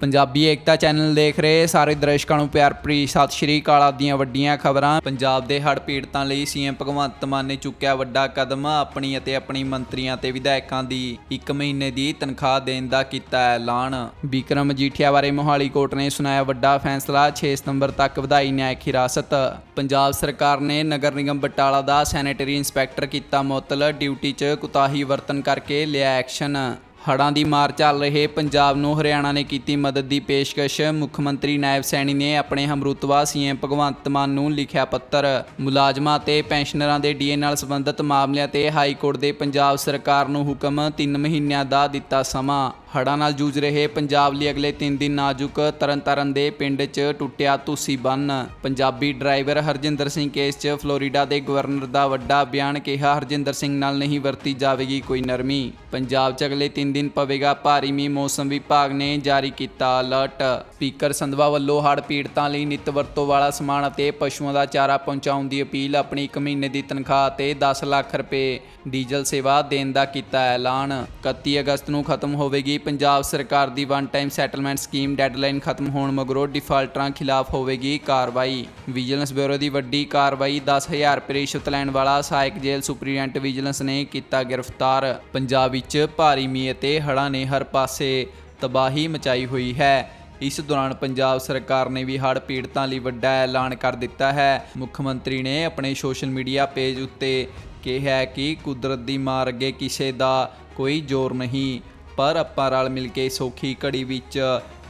ਪੰਜਾਬੀ ਏਕਤਾ channel ਦੇਖ ਰਹੇ ਸਾਰੇ ਦਰਸ਼ਕਾਂ ਨੂੰ ਪਿਆਰ ਭਰੀ ਸਤਿ ਸ਼੍ਰੀ ਅਕਾਲ ਆਪ ਵੱਡੀਆਂ ਖਬਰਾਂ। ਪੰਜਾਬ ਦੇ ਹੜ੍ਹ ਪੀੜਤਾਂ ਲਈ ਸੀਐਮ ਭਗਵੰਤ ਮਾਨ ਨੇ ਚੁੱਕਿਆ ਵੱਡਾ ਕਦਮ, ਆਪਣੀ ਅਤੇ ਆਪਣੀ ਮੰਤਰੀਆਂ ਤੇ ਵਿਧਾਇਕਾਂ ਦੀ 1 ਮਹੀਨੇ ਦੀ ਤਨਖਾਹ ਦੇਣ ਦਾ ਕੀਤਾ ਐਲਾਨ। ਵਿਕਰਮ ਮਜੀਠੀਆ ਬਾਰੇ ਮੋਹਾਲੀ ਕੋਰਟ ਨੇ ਸੁਣਾਇਆ ਵੱਡਾ ਫੈਸਲਾ 6 ਸਤੰਬਰ ਤੱਕ ਵਧਾਈ ਨਿਆਇਕ ਹਿਰਾਸਤ। ਪੰਜਾਬ ਸਰਕਾਰ ਨੇ ਨਗਰ ਨਿਗਮ ਬਟਾਲਾ ਦਾ ਸੈਨੇਟਰੀ ਇੰਸਪੈਕਟਰ ਕੀਤਾ ਮੁਅੱਤਲ, ਡਿਊਟੀ 'ਚ ਕੁਤਾਹੀ ਵਰਤਨ ਕਰਕੇ ਲਿਆ ਐਕਸ਼ਨ। ਹੜ੍ਹਾਂ ਦੀ ਮਾਰ ਚੱਲ ਰਹੇ ਪੰਜਾਬ ਨੂੰ ਹਰਿਆਣਾ ਨੇ ਕੀਤੀ ਮਦਦ ਦੀ ਪੇਸ਼ਕਸ਼। ਮੁੱਖ ਮੰਤਰੀ ਨਾਇਬ ਸੈਣੀ ਨੇ ਆਪਣੇ ਹਮਰੁਤਬਾ ਸੀਐਮ ਭਗਵੰਤ ਮਾਨ ਨੂੰ ਲਿਖਿਆ ਪੱਤਰ। ਮੁਲਾਜ਼ਮਾਂ ਤੇ ਪੈਨਸ਼ਨਰਾਂ ਦੇ ਡੀਏ ਨਾਲ ਸੰਬੰਧਿਤ ਮਾਮਲਿਆਂ ਤੇ ਹਾਈ ਕੋਰਟ ਦੇ ਪੰਜਾਬ ਸਰਕਾਰ ਨੂੰ ਹੁਕਮ 3 ਮਹੀਨਿਆਂ ਦਾ ਦਿੱਤਾ ਸਮਾਂ। ਹੜ੍ਹਾਂ ਨਾਲ ਜੂਝ ਰਹੇ ਪੰਜਾਬ ਲਈ ਅਗਲੇ 3 ਦਿਨ ਨਾਜ਼ੁਕ ਤਰਨਤਾਰਨ ਦੇ ਪਿੰਡ 'ਚ ਟੁੱਟਿਆ ਤੁਸੀਂ ਬੰਨ ਪੰਜਾਬੀ ਡਰਾਈਵਰ ਹਰਜਿੰਦਰ ਸਿੰਘ ਕੇਸ 'ਚ ਫਲੋਰੀਡਾ ਦੇ ਗਵਰਨਰ ਦਾ ਵੱਡਾ ਬਿਆਨ ਕਿਹਾ, ਹਰਜਿੰਦਰ ਸਿੰਘ ਨਾਲ ਨਹੀਂ ਵਰਤੀ ਜਾਵੇਗੀ ਕੋਈ ਨਰਮੀ। ਪੰਜਾਬ 'ਚ ਅਗਲੇ 3 ਦਿਨ ਪਵੇਗਾ ਭਾਰੀ ਮੀਂਹ। ਮੌਸਮ ਵਿਭਾਗ ਨੇ ਜਾਰੀ ਕੀਤਾ ਅਲਰਟ। ਸਪੀਕਰ ਸੰਧਵਾ ਵੱਲੋਂ ਹੜ੍ਹ ਪੀੜਤਾਂ ਲਈ ਨਿੱਤ ਵਰਤੋਂ ਵਾਲਾ ਸਮਾਨ ਅਤੇ ਪਸ਼ੂਆਂ ਦਾ ਚਾਰਾ ਪਹੁੰਚਾਉਣ ਦੀ ਅਪੀਲ ਆਪਣੀ 1 ਮਹੀਨੇ ਦੀ ਤਨਖਾਹ ਤੇ 10 ਲੱਖ ਰੁਪਏ ਡੀਜ਼ਲ ਸੇਵਾ ਦੇਣ ਦਾ ਕੀਤਾ ਐਲਾਨ। 31 ਅਗਸਤ ਨੂੰ ਖਤਮ ਹੋਵੇਗੀ ਪੰਜਾਬ ਸਰਕਾਰ ਦੀ one time settlement scheme deadline ਖਤਮ ਹੋਣ ਮਗਰੋਂ ਡਿਫਾਲਟਰਾਂ ਖਿਲਾਫ ਹੋਵੇਗੀ ਕਾਰਵਾਈ। ਵਿਜੀਲੈਂਸ ਬਿਊਰੋ ਦੀ ਵੱਡੀ ਕਾਰਵਾਈ 10000 ਰੁਪਏ ਰਿਸ਼ਵਤ ਲੈਣ ਵਾਲਾ ਸਹਾਇਕ ਜੇਲ੍ਹ ਸੁਪਰੀਡੈਂਟ ਵਿਜੀਲੈਂਸ ਨੇ ਕੀਤਾ ਗ੍ਰਿਫਤਾਰ। ਪੰਜਾਬ ਵਿੱਚ ਭਾਰੀ ਮੀਂਹ ਅਤੇ ਹੜ੍ਹਾਂ ਨੇ ਹਰ ਪਾਸੇ ਤਬਾਹੀ ਮਚਾਈ ਹੋਈ ਹੈ। ਇਸ ਦੌਰਾਨ ਪੰਜਾਬ ਸਰਕਾਰ ਨੇ ਵੀ ਹੜ੍ਹ ਪੀੜਤਾਂ ਲਈ ਵੱਡਾ ਐਲਾਨ ਕਰ ਦਿੱਤਾ ਹੈ। ਮੁੱਖ ਮੰਤਰੀ ਨੇ ਆਪਣੇ ਸੋਸ਼ਲ ਮੀਡੀਆ ਪੇਜ ਉੱਤੇ ਕਿਹਾ ਕਿ ਕੁਦਰਤ ਦੀ ਮਾਰ ਅੱਗੇ ਕਿਸੇ ਦਾ ਕੋਈ ਜ਼ੋਰ ਨਹੀਂ। ਪਰ ਆਪਾਂ ਰਲ ਮਿਲ ਕੇ ਸੌਖੀ ਘੜੀ ਵਿੱਚ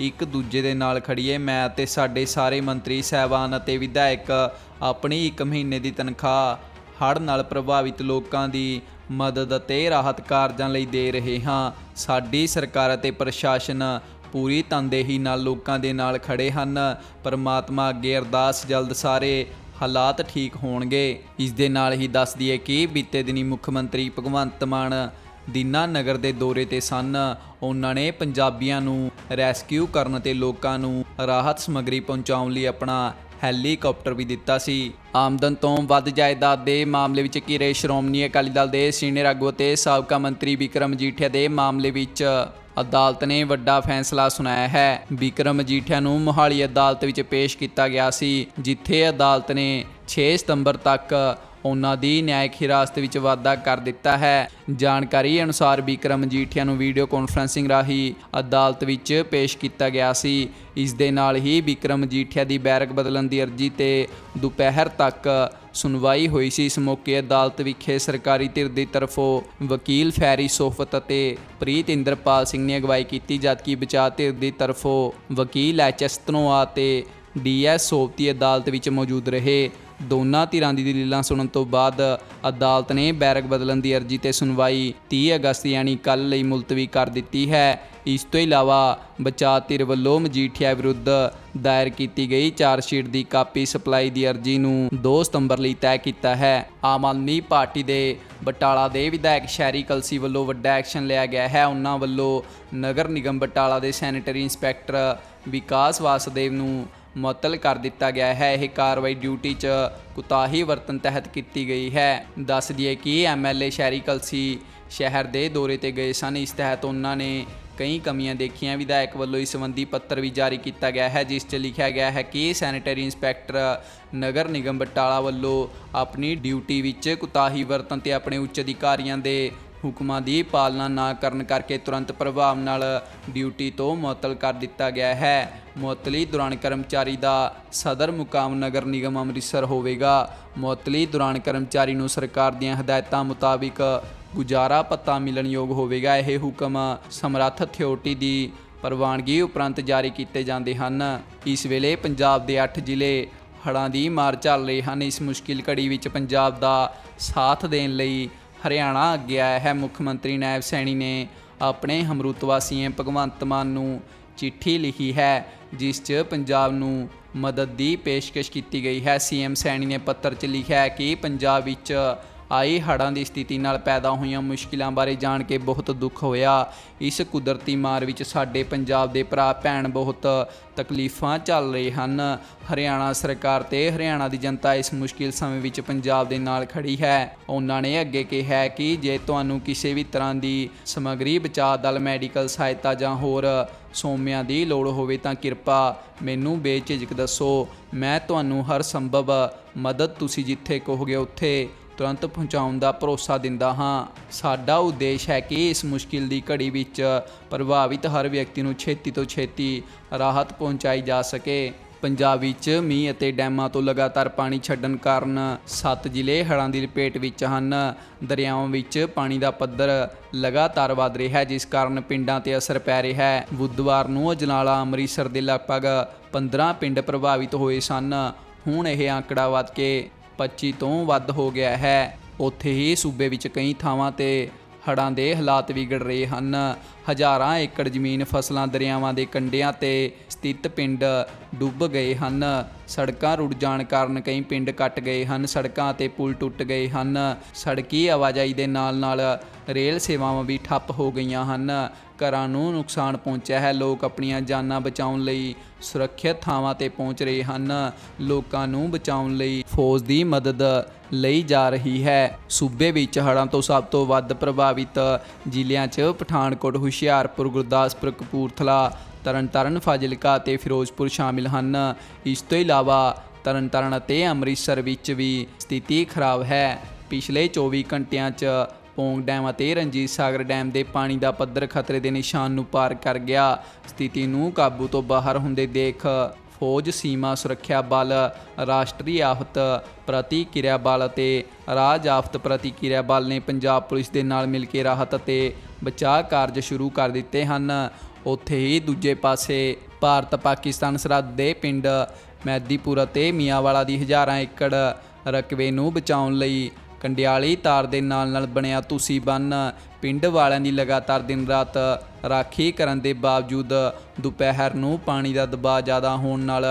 ਇੱਕ ਦੂਜੇ ਦੇ ਨਾਲ ਖੜੀਏ ਮੈਂ ਅਤੇ ਸਾਡੇ ਸਾਰੇ ਮੰਤਰੀ, ਸਹਿਬਾਨ ਅਤੇ ਵਿਧਾਇਕ ਆਪਣੀ ਇੱਕ ਮਹੀਨੇ ਦੀ ਤਨਖਾਹ ਹੜ੍ਹ ਨਾਲ ਪ੍ਰਭਾਵਿਤ ਲੋਕਾਂ ਦੀ ਮਦਦ ਅਤੇ ਰਾਹਤ ਕਾਰਜਾਂ ਲਈ ਦੇ ਰਹੇ ਹਾਂ। ਸਾਡੀ ਸਰਕਾਰ ਅਤੇ ਪ੍ਰਸ਼ਾਸਨ ਪੂਰੀ ਤਨਦੇਹੀ ਨਾਲ ਲੋਕਾਂ ਦੇ ਨਾਲ ਖੜੇ ਹਨ। ਪਰਮਾਤਮਾ ਅੱਗੇ ਅਰਦਾਸ ਜਲਦ ਸਾਰੇ ਹਾਲਾਤ ਠੀਕ ਹੋਣਗੇ। ਇਸ ਦੇ ਨਾਲ ਹੀ ਦੱਸ ਦਈਏ ਕਿ ਬੀਤੇ ਦਿਨੀ ਮੁੱਖ ਮੰਤਰੀ ਭਗਵੰਤ ਮਾਨ ਦੀਨਾ ਨਗਰ ਦੇ ਦੌਰੇ ਤੇ ਸਨ। ਉਹਨਾਂ ਨੇ ਪੰਜਾਬੀਆਂ ਨੂੰ ਰੈਸਕਿਊ ਕਰਨ ਤੇ ਲੋਕਾਂ ਨੂੰ ਰਾਹਤ ਸਮੱਗਰੀ ਪਹੁੰਚਾਉਣ ਲਈ ਆਪਣਾ ਹੈਲੀਕਾਪਟਰ ਵੀ ਦਿੱਤਾ ਸੀ। ਆਮਦਨ ਤੋਂ ਵੱਧ ਜਾਇਦਾਦ ਦੇ ਮਾਮਲੇ ਵਿੱਚ ਘਿਰੇ ਸ਼੍ਰੋਮਣੀ ਅਕਾਲੀ ਦਲ ਦੇ ਸੀਨੀਅਰ ਆਗੂ ਤੇ ਸਾਬਕਾ ਮੰਤਰੀ ਵਿਕਰਮ ਜੀਠਿਆ ਦੇ ਮਾਮਲੇ ਵਿੱਚ ਅਦਾਲਤ ਨੇ ਵੱਡਾ ਫੈਸਲਾ ਸੁਣਾਇਆ ਹੈ। ਵਿਕਰਮ ਮਜੀਠੀਆ ਨੂੰ ਮੋਹਾਲੀ ਅਦਾਲਤ ਵਿੱਚ ਪੇਸ਼ ਕੀਤਾ ਗਿਆ ਸੀ, ਜਿੱਥੇ ਅਦਾਲਤ ਨੇ 6 ਸਤੰਬਰ ਤੱਕ ਉਹਨਾਂ ਦੀ ਨਿਆਇਕ ਹਿਰਾਸਤ ਵਿੱਚ ਵਾਧਾ ਕਰ ਦਿੱਤਾ ਹੈ। ਜਾਣਕਾਰੀ ਅਨੁਸਾਰ ਵਿਕਰਮ ਮਜੀਠੀਆ ਨੂੰ ਵੀਡੀਓ ਕਾਨਫਰੰਸਿੰਗ ਰਾਹੀਂ ਅਦਾਲਤ ਵਿੱਚ ਪੇਸ਼ ਕੀਤਾ ਗਿਆ ਸੀ। ਇਸ ਦੇ ਨਾਲ ਹੀ ਵਿਕਰਮ ਮਜੀਠੀਆ ਦੀ ਬੈਰਕ ਬਦਲਣ ਦੀ ਅਰਜ਼ੀ ਤੇ ਦੁਪਹਿਰ ਤੱਕ ਸੁਣਵਾਈ ਹੋਈ ਸੀ। ਇਸ ਮੌਕੇ ਅਦਾਲਤ ਵਿਖੇ ਸਰਕਾਰੀ ਧਿਰ ਦੀ ਤਰਫੋਂ ਵਕੀਲ ਫੈਰੀ ਸੋਫਤ ਅਤੇ ਪ੍ਰੀਤ ਇੰਦਰਪਾਲ ਸਿੰਘ ਨੇ ਅਗਵਾਈ ਕੀਤੀ, ਜਦਕਿ ਬਚਾਅ ਧਿਰ ਦੀ ਤਰਫੋਂ ਵਕੀਲ ਐਚ ਐਸ ਧਨੋਆ ਤੇ ਡੀਐਸ ਸੋਫਤੀ ਅਦਾਲਤ ਵਿੱਚ ਮੌਜੂਦ ਰਹੇ। ਦੋਨਾਂ ਧਿਰਾਂ ਦੀ ਦਲੀਲਾਂ ਸੁਣਨ ਤੋਂ ਬਾਅਦ ਅਦਾਲਤ ਨੇ ਬੈਰਕ ਬਦਲਣ ਦੀ ਅਰਜ਼ੀ ਤੇ ਸੁਣਵਾਈ 30 ਅਗਸਤ ਯਾਨੀ ਕੱਲ ਲਈ ਮੁਲਤਵੀ ਕਰ ਦਿੱਤੀ ਹੈ। ਇਸ ਤੋਂ ਇਲਾਵਾ ਬਚਾਅ ਧਿਰ ਵੱਲੋਂ ਮਜੀਠੀਆ ਵਿਰੁੱਧ ਦਾਇਰ ਕੀਤੀ ਗਈ ਚਾਰਜ ਸ਼ੀਟ ਦੀ ਕਾਪੀ ਸਪਲਾਈ ਦੀ ਅਰਜ਼ੀ ਨੂੰ 2 ਸਤੰਬਰ ਲਈ ਤੈਅ ਕੀਤਾ ਹੈ। ਆਮ ਆਦਮੀ ਪਾਰਟੀ ਦੇ ਬਟਾਲਾ ਦੇ ਵਿਧਾਇਕ ਸ਼ਹਿਰੀ ਕਲਸੀ ਵੱਲੋਂ ਵੱਡਾ ਐਕਸ਼ਨ ਲਿਆ ਗਿਆ ਹੈ। ਉਹਨਾਂ ਵੱਲੋਂ ਨਗਰ ਨਿਗਮ ਬਟਾਲਾ ਦੇ ਸੈਨੇਟਰੀ ਇੰਸਪੈਕਟਰ ਵਿਕਾਸ ਵਾਸਦੇਵ ਨੂੰ ਮੁਅੱਤਲ ਕਰ ਦਿੱਤਾ ਗਿਆ ਹੈ। ਇਹ ਕਾਰਵਾਈ ਡਿਊਟੀ 'ਚ ਕੁਤਾਹੀ ਵਰਤਨ ਤਹਿਤ ਕੀਤੀ ਗਈ ਹੈ। ਦੱਸ ਦਈਏ ਕਿ ਐਮਐਲਏ ਸ਼ਹਿਰੀ ਕਲਸੀ ਸ਼ਹਿਰ ਦੇ ਦੌਰੇ ਤੇ ਗਏ ਸਨ। ਇਸ ਤਹਿਤ ਉਹਨਾਂ ਨੇ ਕਈ ਕਮੀਆਂ ਦੇਖੀਆਂ। ਵਿਧਾਇਕ ਵੱਲੋਂ ਇਸ ਸੰਬੰਧੀ ਪੱਤਰ ਵੀ ਜਾਰੀ ਕੀਤਾ ਗਿਆ ਹੈ, ਜਿਸ 'ਚ ਲਿਖਿਆ ਗਿਆ ਹੈ ਕਿ ਸੈਨੇਟਰੀ ਇੰਸਪੈਕਟਰ ਨਗਰ ਨਿਗਮ ਬਟਾਲਾ ਵੱਲੋਂ ਆਪਣੀ ਡਿਊਟੀ ਵਿੱਚ ਕੁਤਾਹੀ ਵਰਤਨ ਤੇ ਆਪਣੇ ਉੱਚ ਅਧਿਕਾਰੀਆਂ ਦੇ ਹੁਕਮਾਂ ਦੀ ਪਾਲਣਾ ਨਾ ਕਰਨ ਕਰਕੇ ਤੁਰੰਤ ਪ੍ਰਭਾਵ ਨਾਲ ਡਿਊਟੀ ਤੋਂ ਮੁਅੱਤਲ ਕਰ ਦਿੱਤਾ ਗਿਆ ਹੈ। ਮੁਅੱਤਲੀ ਦੌਰਾਨ ਕਰਮਚਾਰੀ ਦਾ ਸਦਰ ਮੁਕਾਮ ਨਗਰ ਨਿਗਮ ਅੰਮ੍ਰਿਤਸਰ ਹੋਵੇਗਾ। ਮੁਅੱਤਲੀ ਦੌਰਾਨ ਕਰਮਚਾਰੀ ਨੂੰ ਸਰਕਾਰ ਦੀਆਂ ਹਦਾਇਤਾਂ ਮੁਤਾਬਿਕ ਗੁਜ਼ਾਰਾ ਪੱਤਾ ਮਿਲਣਯੋਗ ਹੋਵੇਗਾ। ਇਹ ਹੁਕਮ ਸਮਰੱਥ ਅਥਾਰਟੀ ਦੀ ਪ੍ਰਵਾਨਗੀ ਉਪਰੰਤ ਜਾਰੀ ਕੀਤੇ ਜਾਂਦੇ ਹਨ। ਇਸ ਵੇਲੇ ਪੰਜਾਬ ਦੇ 8 ਜ਼ਿਲ੍ਹੇ ਹੜ੍ਹਾਂ ਦੀ ਮਾਰ ਚੱਲ ਰਹੇ ਹਨ। ਇਸ ਮੁਸ਼ਕਿਲ ਘੜੀ ਵਿੱਚ ਪੰਜਾਬ ਦਾ ਸਾਥ ਦੇਣ ਲਈ ਹਰਿਆਣਾ ਅੱਗੇ ਆਇਆ ਹੈ। ਮੁੱਖ ਮੰਤਰੀ ਨਾਇਬ ਸੈਣੀ ਨੇ ਆਪਣੇ ਹਮਰੁਤਵਾ ਸੀਐਮ ਭਗਵੰਤ ਮਾਨ ਨੂੰ ਚਿੱਠੀ ਲਿਖੀ ਹੈ, ਜਿਸ 'ਚ ਪੰਜਾਬ ਨੂੰ ਮਦਦ ਦੀ ਪੇਸ਼ਕਸ਼ ਕੀਤੀ ਗਈ ਹੈ। ਸੀਐਮ ਸੈਣੀ ਨੇ ਪੱਤਰ 'ਚ ਲਿਖਿਆ ਹੈ ਕਿ ਪੰਜਾਬ ਵਿੱਚ ਆਈ ਹੜ੍ਹਾਂ ਦੀ ਸਥਿਤੀ ਨਾਲ ਪੈਦਾ ਹੋਈਆਂ ਮੁਸ਼ਕਿਲਾਂ ਬਾਰੇ ਜਾਣ ਕੇ ਬਹੁਤ ਦੁੱਖ ਹੋਇਆ। ਇਸ ਕੁਦਰਤੀ ਮਾਰ ਵਿੱਚ ਸਾਡੇ ਪੰਜਾਬ ਦੇ ਭਰਾ ਭੈਣ ਬਹੁਤ ਤਕਲੀਫਾਂ ਚੱਲ ਰਹੇ ਹਨ। ਹਰਿਆਣਾ ਸਰਕਾਰ ਤੇ ਹਰਿਆਣਾ ਦੀ ਜਨਤਾ ਇਸ ਮੁਸ਼ਕਿਲ ਸਮੇਂ ਵਿੱਚ ਪੰਜਾਬ ਦੇ ਨਾਲ ਖੜੀ ਹੈ। ਉਹਨਾਂ ਨੇ ਅੱਗੇ ਕਿਹਾ ਕਿ ਜੇ ਤੁਹਾਨੂੰ ਕਿਸੇ ਵੀ ਤਰ੍ਹਾਂ ਦੀ ਸਮੱਗਰੀ, ਬਚਾਅ ਦਲ, ਮੈਡੀਕਲ ਸਹਾਇਤਾ ਜਾਂ ਹੋਰ ਸੋਮਿਆਂ ਦੀ ਲੋੜ ਹੋਵੇ ਤਾਂ ਕਿਰਪਾ ਮੈਨੂੰ ਬੇਝਿਜਕ ਦੱਸੋ। ਮੈਂ ਤੁਹਾਨੂੰ ਹਰ ਸੰਭਵ ਮਦਦ ਤੁਸੀਂ ਜਿੱਥੇ ਕਹੋਗੇ ਉੱਥੇ ਤੁਰੰਤ ਪਹੁੰਚਾਉਣ ਦਾ ਭਰੋਸਾ ਦਿੰਦਾ ਹਾਂ। ਸਾਡਾ ਉਦੇਸ਼ ਹੈ ਕਿ ਇਸ ਮੁਸ਼ਕਿਲ ਦੀ ਘੜੀ ਵਿੱਚ ਪ੍ਰਭਾਵਿਤ ਹਰ ਵਿਅਕਤੀ ਨੂੰ ਛੇਤੀ ਤੋਂ ਛੇਤੀ ਰਾਹਤ ਪਹੁੰਚਾਈ ਜਾ ਸਕੇ। ਪੰਜਾਬ ਵਿੱਚ ਮੀਂਹ ਅਤੇ ਡੈਮਾਂ ਤੋਂ ਲਗਾਤਾਰ ਪਾਣੀ ਛੱਡਣ ਕਾਰਨ ਸੱਤ ਜ਼ਿਲ੍ਹੇ ਹੜ੍ਹਾਂ ਦੀ ਲਪੇਟ ਵਿੱਚ ਹਨ। ਦਰਿਆਵਾਂ ਵਿੱਚ ਪਾਣੀ ਦਾ ਪੱਧਰ ਲਗਾਤਾਰ ਵਧ ਰਿਹਾ ਹੈ, ਜਿਸ ਕਾਰਨ ਪਿੰਡਾਂ ਤੇ ਅਸਰ ਪੈ ਰਿਹਾ ਹੈ। ਬੁੱਧਵਾਰ ਨੂੰ ਅਜਨਾਲਾ, ਅੰਮ੍ਰਿਤਸਰ ਦੇ ਲਗਭਗ 15 ਪਿੰਡ ਪ੍ਰਭਾਵਿਤ ਹੋਏ ਸਨ। ਹੁਣ ਇਹ ਆંકੜਾ ਵੱਧ ਕੇ 25 ਤੋਂ ਵੱਧ ਹੋ ਗਿਆ ਹੈ। ਉੱਥੇ ਹੀ ਸੂਬੇ ਵਿੱਚ ਕਈ ਥਾਵਾਂ ਤੇ ਹੜ੍ਹਾਂ ਦੇ ਹਾਲਾਤ ਵਿਗੜ ਰਹੇ ਹਨ। ਹਜ਼ਾਰਾਂ ਏਕੜ ਜ਼ਮੀਨ ਫਸਲਾਂ ਦਰਿਆਵਾਂ ਦੇ ਕੰਢਿਆਂ ਤੇ ਸਥਿਤ ਪਿੰਡ ਡੁੱਬ ਗਏ ਹਨ। ਸੜਕਾਂ ਰੁੜ ਜਾਣ ਕਾਰਨ ਕਈ ਪਿੰਡ ਕੱਟ ਗਏ ਹਨ। ਸੜਕਾਂ ਤੇ ਪੁਲ ਟੁੱਟ ਗਏ ਹਨ। ਸੜਕੀ ਆਵਾਜਾਈ ਦੇ ਨਾਲ-ਨਾਲ ਰੇਲ ਸੇਵਾਵਾਂ ਵੀ ਠੱਪ ਹੋ ਗਈਆਂ ਹਨ। ਘਰਾਂ ਨੂੰ ਨੁਕਸਾਨ ਪਹੁੰਚਿਆ ਹੈ। ਲੋਕ ਆਪਣੀਆਂ ਜਾਨਾਂ ਬਚਾਉਣ ਲਈ ਸੁਰੱਖਿਅਤ ਥਾਵਾਂ ਤੇ ਪਹੁੰਚ ਰਹੇ ਹਨ। ਲੋਕਾਂ ਨੂੰ ਬਚਾਉਣ ਲਈ ਫੌਜ ਦੀ ਮਦਦ ਲਈ ਜਾ ਰਹੀ ਹੈ। ਸੂਬੇ ਵਿੱਚ ਹੜ੍ਹਾਂ ਤੋਂ ਸਭ ਤੋਂ ਵੱਧ ਪ੍ਰਭਾਵਿਤ ਜ਼ਿਲ੍ਹਿਆਂ 'ਚ ਪਠਾਨਕੋਟ, ਹੁਸ਼ਿਆਰਪੁਰ, ਗੁਰਦਾਸਪੁਰ, ਕਪੂਰਥਲਾ, ਤਰਨਤਾਰਨ, ਫਾਜ਼ਿਲਕਾ ਅਤੇ ਫਿਰੋਜ਼ਪੁਰ ਸ਼ਾਮਿਲ ਹਨ। ਇਸ ਤੋਂ ਇਲਾਵਾ ਤਰਨਤਾਰਨ ਅਤੇ ਅੰਮ੍ਰਿਤਸਰ ਵਿੱਚ ਵੀ ਸਥਿਤੀ ਖਰਾਬ ਹੈ। ਪਿਛਲੇ 24 ਘੰਟਿਆਂ 'ਚ ਪੌਂਗ ਡੈਮ ਅਤੇ ਰਣਜੀਤ ਸਾਗਰ ਡੈਮ ਦੇ ਪਾਣੀ ਦਾ ਪੱਧਰ ਖਤਰੇ ਦੇ ਨਿਸ਼ਾਨ ਨੂੰ ਪਾਰ ਕਰ ਗਿਆ। ਸਥਿਤੀ ਨੂੰ ਕਾਬੂ ਤੋਂ ਬਾਹਰ ਹੁੰਦੇ ਦੇਖ ਫੌਜ ਸੀਮਾ ਸੁਰੱਖਿਆ ਬਲ, ਰਾਸ਼ਟਰੀ ਆਫਤ ਪ੍ਰਤੀਕਿਰਿਆ ਬਲ ਅਤੇ ਰਾਜ ਆਫਤ ਪ੍ਰਤੀਕਿਰਿਆ ਬਲ ਨੇ ਪੰਜਾਬ ਪੁਲਿਸ ਦੇ ਨਾਲ ਮਿਲ ਕੇ ਰਾਹਤ ਅਤੇ ਬਚਾਅ ਕਾਰਜ ਸ਼ੁਰੂ ਕਰ ਦਿੱਤੇ ਹਨ। ਉੱਥੇ ਹੀ ਦੂਜੇ ਪਾਸੇ ਭਾਰਤ ਪਾਕਿਸਤਾਨ ਸਰਹੱਦ ਦੇ ਪਿੰਡ ਮੈਦੀਪੁਰ ਅਤੇ ਮੀਆਂਵਾਲਾ ਦੀ ਹਜ਼ਾਰਾਂ ਏਕੜ ਰਕਬੇ ਨੂੰ ਬਚਾਉਣ ਲਈ ਕੰਡਿਆਲੀ ਤਾਰ ਦੇ ਨਾਲ ਨਾਲ ਬਣਿਆ ਤੁਸੀਂ ਬੰਨ। ਪਿੰਡ ਵਾਲਿਆਂ ਦੀ ਲਗਾਤਾਰ ਦਿਨ ਰਾਤ ਰਾਖੀ ਕਰਨ ਦੇ ਬਾਵਜੂਦ ਦੁਪਹਿਰ ਨੂੰ ਪਾਣੀ ਦਾ ਦਬਾਅ ਜ਼ਿਆਦਾ ਹੋਣ ਨਾਲ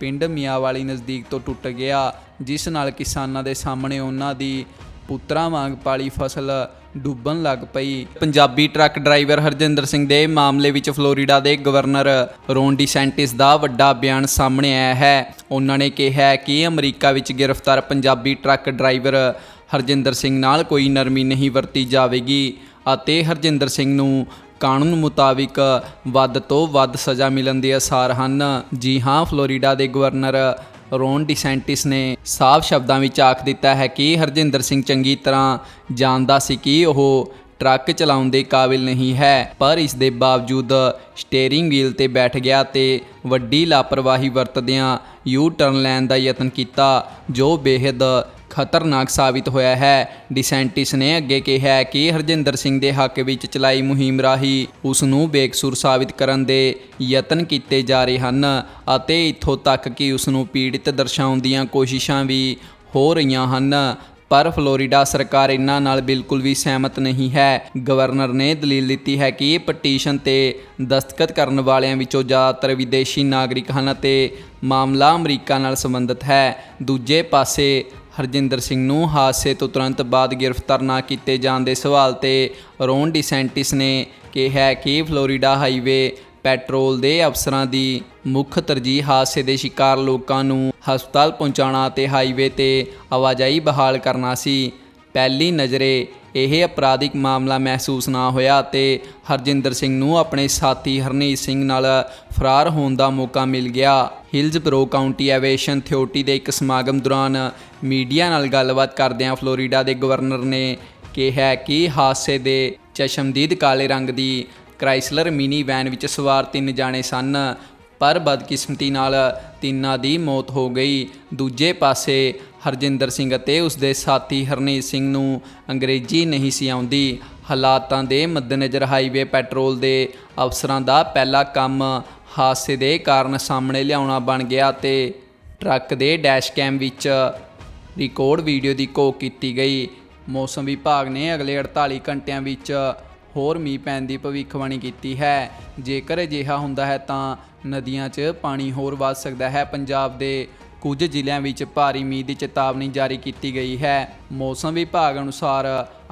ਪਿੰਡ ਮੀਆਂਵਾਲੀ ਨਜ਼ਦੀਕ ਤੋਂ ਟੁੱਟ ਗਿਆ, ਜਿਸ ਨਾਲ ਕਿਸਾਨਾਂ ਦੇ ਸਾਹਮਣੇ ਉਹਨਾਂ ਦੀ ਪੁੱਤਰਾਂ ਵਾਂਗ ਪਾਲੀ ਫਸਲ ਡੁੱਬਣ ਲੱਗ ਪਈ। ਪੰਜਾਬੀ ਟਰੱਕ ਡਰਾਈਵਰ ਹਰਜਿੰਦਰ ਸਿੰਘ ਦੇ ਮਾਮਲੇ ਵਿੱਚ ਫਲੋਰੀਡਾ ਦੇ ਗਵਰਨਰ ਰੋਨ ਡਿਸੈਂਟਿਸ ਦਾ ਵੱਡਾ ਬਿਆਨ ਸਾਹਮਣੇ ਆਇਆ ਹੈ। ਉਹਨਾਂ ਨੇ ਕਿਹਾ ਕਿ ਅਮਰੀਕਾ ਵਿੱਚ ਗ੍ਰਿਫਤਾਰ ਪੰਜਾਬੀ ਟਰੱਕ ਡਰਾਈਵਰ ਹਰਜਿੰਦਰ ਸਿੰਘ ਨਾਲ ਕੋਈ ਨਰਮੀ ਨਹੀਂ ਵਰਤੀ ਜਾਵੇਗੀ ਅਤੇ ਹਰਜਿੰਦਰ ਸਿੰਘ ਨੂੰ ਕਾਨੂੰਨ ਮੁਤਾਬਿਕ ਵੱਧ ਤੋਂ ਵੱਧ ਸਜ਼ਾ ਮਿਲਣ ਦੇ ਅਸਾਰ ਹਨ। ਜੀ ਹਾਂ, ਫਲੋਰੀਡਾ ਦੇ ਗਵਰਨਰ ਰੋਨ ਡਿਸੈਂਟਿਸ ਨੇ ਸਾਫ਼ ਸ਼ਬਦਾਂ ਵਿੱਚ ਆਖ ਦਿੱਤਾ ਹੈ ਕਿ ਹਰਜਿੰਦਰ ਸਿੰਘ ਚੰਗੀ ਤਰ੍ਹਾਂ ਜਾਣਦਾ ਸੀ ਕਿ ਉਹ ਟਰੱਕ ਚਲਾਉਣ ਦੇ ਕਾਬਿਲ ਨਹੀਂ ਹੈ, ਪਰ ਇਸ ਦੇ ਬਾਵਜੂਦ ਸਟੀਅਰਿੰਗ ਵੀਲ ਤੇ ਬੈਠ ਗਿਆ ਤੇ ਵੱਡੀ ਲਾਪਰਵਾਹੀ ਵਰਤਦਿਆਂ ਯੂ ਟਰਨ ਲੈਣ ਦਾ ਯਤਨ ਕੀਤਾ, ਜੋ ਬੇहद ਖਤਰਨਾਕ ਸਾਬਿਤ ਹੋਇਆ ਹੈ। ਡਿਸੈਂਟਿਸ ਨੇ ਅੱਗੇ ਕਿਹਾ ਕਿ ਹਰਜਿੰਦਰ ਸਿੰਘ ਦੇ ਹੱਕ ਵਿੱਚ ਚਲਾਈ ਮੁਹਿੰਮ ਰਾਹੀਂ ਉਸ ਨੂੰ ਬੇਕਸੂਰ ਸਾਬਿਤ ਕਰਨ ਦੇ ਯਤਨ ਕੀਤੇ ਜਾ ਰਹੇ ਹਨ ਅਤੇ ਇੱਥੋਂ ਤੱਕ ਕਿ ਉਸ ਨੂੰ ਪੀੜਿਤ ਦਰਸਾਉਣ ਦੀਆਂ ਕੋਸ਼ਿਸ਼ਾਂ ਵੀ ਹੋ ਰਹੀਆਂ ਹਨ। ਪਰ ਫਲੋਰੀਡਾ ਸਰਕਾਰ ਇਹਨਾਂ ਨਾਲ ਬਿਲਕੁਲ ਵੀ ਸਹਿਮਤ ਨਹੀਂ ਹੈ। ਗਵਰਨਰ ਨੇ ਦਲੀਲ ਦਿੱਤੀ ਹੈ ਕਿ ਪਟੀਸ਼ਨ ਤੇ ਦਸਤਖਤ ਕਰਨ ਵਾਲਿਆਂ ਵਿੱਚੋਂ ਜ਼ਿਆਦਾਤਰ ਵਿਦੇਸ਼ੀ ਨਾਗਰਿਕ ਹਨ ਅਤੇ ਮਾਮਲਾ ਅਮਰੀਕਾ ਨਾਲ ਸੰਬੰਧਿਤ ਹੈ। ਦੂਜੇ ਪਾਸੇ ਹਰਜਿੰਦਰ ਸਿੰਘ ਨੂੰ ਹਾਦਸੇ ਤੋਂ ਤੁਰੰਤ ਬਾਅਦ ਗ੍ਰਿਫਤਾਰ ਨਾ ਕੀਤੇ ਜਾਣ ਦੇ ਸਵਾਲ ਤੇ ਰੋਨ ਡਿਸੈਂਟਿਸ ਨੇ ਕਿਹਾ ਕਿ ਫਲੋਰੀਡਾ ਹਾਈਵੇ ਪੈਟਰੋਲ ਦੇ ਅਫਸਰਾਂ ਦੀ ਮੁੱਖ ਤਰਜੀਹ ਹਾਦਸੇ ਦੇ ਸ਼ਿਕਾਰ ਲੋਕਾਂ ਨੂੰ ਹਸਪਤਾਲ ਪਹੁੰਚਾਉਣਾ ਅਤੇ ਹਾਈਵੇ ਤੇ ਆਵਾਜਾਈ ਬਹਾਲ ਕਰਨਾ ਸੀ। ਪਹਿਲੀ ਨਜ਼ਰੇ ਇਹ ਅਪਰਾਧਿਕ ਮਾਮਲਾ ਮਹਿਸੂਸ ਨਾ ਹੋਇਆ ਤੇ ਹਰਜਿੰਦਰ ਸਿੰਘ ਨੂੰ ਆਪਣੇ ਸਾਥੀ ਹਰਨੀਤ ਸਿੰਘ ਨਾਲ ਫਰਾਰ ਹੋਣ ਦਾ ਮੌਕਾ ਮਿਲ ਗਿਆ। ਹਿਲਸਬਰੋ ਕਾਉਂਟੀ ਐਵੇਸ਼ਨ ਥਿਓਰਟੀ ਦੇ ਇੱਕ ਸਮਾਗਮ ਦੌਰਾਨ ਮੀਡੀਆ ਨਾਲ ਗੱਲਬਾਤ ਕਰਦਿਆਂ ਫਲੋਰੀਡਾ ਦੇ ਗਵਰਨਰ ਨੇ ਕਿਹਾ ਕਿ ਹਾਦਸੇ ਦੇ ਚਸ਼ਮਦੀਦ ਕਾਲੇ ਰੰਗ ਦੀ ਕ੍ਰਾਈਸਲਰ ਮਿਨੀ ਵੈਨ ਵਿੱਚ ਸਵਾਰ ਤਿੰਨ ਜਾਣੇ ਸਨ, ਪਰ ਬਦਕਿਸਮਤੀ ਨਾਲ ਤਿੰਨਾਂ ਦੀ ਮੌਤ ਹੋ ਗਈ। ਦੂਜੇ ਪਾਸੇ ਹਰਜਿੰਦਰ ਸਿੰਘ ਅਤੇ ਉਸ ਦੇ ਸਾਥੀ ਹਰਨੀਤ ਸਿੰਘ ਨੂੰ ਅੰਗਰੇਜ਼ੀ ਨਹੀਂ ਸੀ ਆਉਂਦੀ। ਹਾਲਾਤਾਂ ਦੇ ਮੱਦੇਨਜ਼ਰ ਹਾਈਵੇ ਪੈਟਰੋਲ ਦੇ ਅਫਸਰਾਂ ਦਾ ਪਹਿਲਾ ਕੰਮ ਹਾਦਸੇ ਦੇ ਕਾਰਨ ਸਾਹਮਣੇ ਲਿਆਉਣਾ ਬਣ ਗਿਆ ਤੇ ਟਰੱਕ ਦੇ ਡੈਸ਼ ਕੈਮ ਵਿੱਚ ਰਿਕਾਰਡ ਵੀਡੀਓ ਦੀ ਘੋਖ ਕੀਤੀ ਗਈ। ਮੌਸਮ ਵਿਭਾਗ ਨੇ ਅਗਲੇ 48 ਘੰਟਿਆਂ ਵਿੱਚ ਹੋਰ ਮੀਂਹ ਪੈਣ ਦੀ ਭਵਿੱਖਬਾਣੀ ਕੀਤੀ ਹੈ। ਜੇਕਰ ਅਜਿਹਾ ਹੁੰਦਾ ਹੈ ਤਾਂ ਨਦੀਆਂ 'ਚ ਪਾਣੀ ਹੋਰ ਵੱਧ ਸਕਦਾ ਹੈ। ਪੰਜਾਬ ਦੇ ਕੁਝ ਜ਼ਿਲ੍ਹਿਆਂ ਵਿੱਚ ਭਾਰੀ ਮੀਂਹ ਦੀ ਚੇਤਾਵਨੀ ਜਾਰੀ ਕੀਤੀ ਗਈ ਹੈ। ਮੌਸਮ ਵਿਭਾਗ ਅਨੁਸਾਰ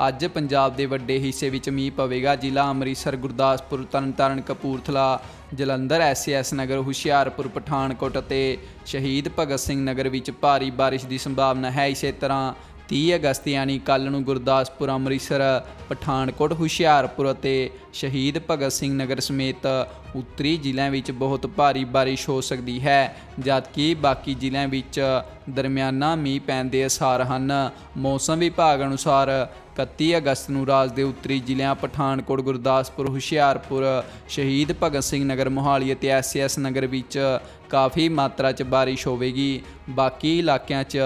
ਅੱਜ ਪੰਜਾਬ ਦੇ ਵੱਡੇ ਹਿੱਸੇ ਵਿੱਚ ਮੀਂਹ ਪਵੇਗਾ। ਜ਼ਿਲ੍ਹਾ ਅੰਮ੍ਰਿਤਸਰ, ਗੁਰਦਾਸਪੁਰ, ਤਰਨਤਾਰਨ, ਕਪੂਰਥਲਾ, ਜਲੰਧਰ ਐਸਐਸ ਨਗਰ, ਹੁਸ਼ਿਆਰਪੁਰ, ਪਠਾਨਕੋਟ ਅਤੇ ਸ਼ਹੀਦ ਭਗਤ ਸਿੰਘ ਨਗਰ ਵਿੱਚ ਭਾਰੀ ਬਾਰਿਸ਼ ਦੀ ਸੰਭਾਵਨਾ ਹੈ। ਇਸੇ ਤਰ੍ਹਾਂ 30 ਅਗਸਤ ਯਾਨੀ ਕੱਲ ਨੂੰ ਗੁਰਦਾਸਪੁਰ, ਅੰਮ੍ਰਿਤਸਰ, ਪਠਾਨਕੋਟ, ਹੁਸ਼ਿਆਰਪੁਰ ਅਤੇ ਸ਼ਹੀਦ ਭਗਤ ਸਿੰਘ ਨਗਰ ਸਮੇਤ ਉੱਤਰੀ ਜ਼ਿਲ੍ਹਿਆਂ ਵਿੱਚ ਬਹੁਤ ਭਾਰੀ ਬਾਰਿਸ਼ ਹੋ ਸਕਦੀ ਹੈ, ਜਦਕਿ ਬਾਕੀ ਜ਼ਿਲ੍ਹਿਆਂ ਵਿੱਚ ਦਰਮਿਆਨਾ ਮੀਂਹ ਪੈਣ ਦੇ ਅਸਾਰ ਹਨ। ਮੌਸਮ ਵਿਭਾਗ ਅਨੁਸਾਰ 31 ਅਗਸਤ ਨੂੰ ਰਾਜ ਦੇ ਉੱਤਰੀ ਜ਼ਿਲ੍ਹਿਆਂ ਪਠਾਨਕੋਟ, ਗੁਰਦਾਸਪੁਰ, ਹੁਸ਼ਿਆਰਪੁਰ, ਸ਼ਹੀਦ ਭਗਤ ਸਿੰਘ ਨਗਰ ਮੋਹਾਲੀ ਅਤੇ ਐਸਐਸ ਨਗਰ ਵਿੱਚ ਕਾਫੀ ਮਾਤਰਾ 'ਚ ਬਾਰਿਸ਼ ਹੋਵੇਗੀ। ਬਾਕੀ ਇਲਾਕਿਆਂ 'ਚ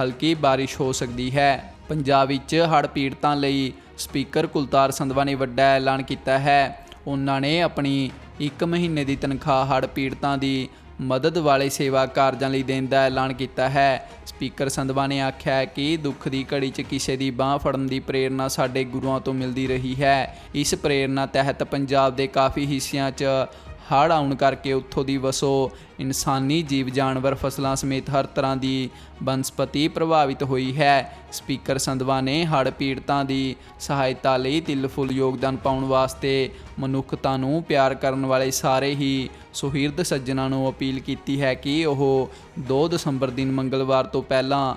ਹਲਕੀ ਬਾਰਿਸ਼ ਹੋ ਸਕਦੀ ਹੈ। ਪੰਜਾਬ ਵਿੱਚ ਹੜ੍ਹ ਪੀੜਤਾਂ ਲਈ ਸਪੀਕਰ ਕੁਲਤਾਰ ਸੰਧਵਾ ਨੇ ਵੱਡਾ ਐਲਾਨ ਕੀਤਾ ਹੈ। ਉਹਨਾਂ ਨੇ ਆਪਣੀ 1 ਮਹੀਨੇ ਦੀ ਤਨਖਾਹ ਹੜ੍ਹ ਪੀੜਤਾਂ ਦੀ ਮਦਦ ਵਾਲੇ ਸੇਵਾ ਕਾਰਜਾਂ ਲਈ ਦੇਣ ਦਾ ਐਲਾਨ ਕੀਤਾ ਹੈ। ਸਪੀਕਰ ਸੰਧਵਾ ਨੇ ਆਖਿਆ ਕਿ ਦੁੱਖ ਦੀ ਘੜੀ 'ਚ ਕਿਸੇ ਦੀ ਬਾਹ ਫੜਨ ਦੀ ਪ੍ਰੇਰਣਾ ਸਾਡੇ ਗੁਰੂਆਂ ਤੋਂ ਮਿਲਦੀ ਰਹੀ ਹੈ। ਇਸ ਪ੍ਰੇਰਣਾ ਤਹਿਤ ਪੰਜਾਬ ਦੇ ਕਾਫੀ ਹਿੱਸਿਆਂ 'ਚ ਹੜ੍ਹ ਆਉਣ ਕਰਕੇ ਉੱਥੋਂ ਦੀ ਵਸੋ ਇਨਸਾਨੀ ਜੀਵ ਜਾਨਵਰ ਫਸਲਾਂ ਸਮੇਤ ਹਰ ਤਰ੍ਹਾਂ ਦੀ ਬਨਸਪਤੀ ਪ੍ਰਭਾਵਿਤ ਹੋਈ ਹੈ। ਸਪੀਕਰ ਸੰਧਵਾ ਨੇ ਹੜ੍ਹ ਪੀੜਤਾਂ ਦੀ ਸਹਾਇਤਾ ਲਈ ਦਿਲ ਫੁੱਲ ਯੋਗਦਾਨ ਪਾਉਣ ਵਾਸਤੇ ਮਨੁੱਖਤਾ ਨੂੰ ਪਿਆਰ ਕਰਨ ਵਾਲੇ ਸਾਰੇ ਹੀ ਸੁਹਿਰਦ ਸੱਜਣਾ ਨੂੰ ਅਪੀਲ ਕੀਤੀ ਹੈ ਕਿ ਉਹ 2 ਦਸੰਬਰ ਦਿਨ ਮੰਗਲਵਾਰ ਤੋਂ ਪਹਿਲਾਂ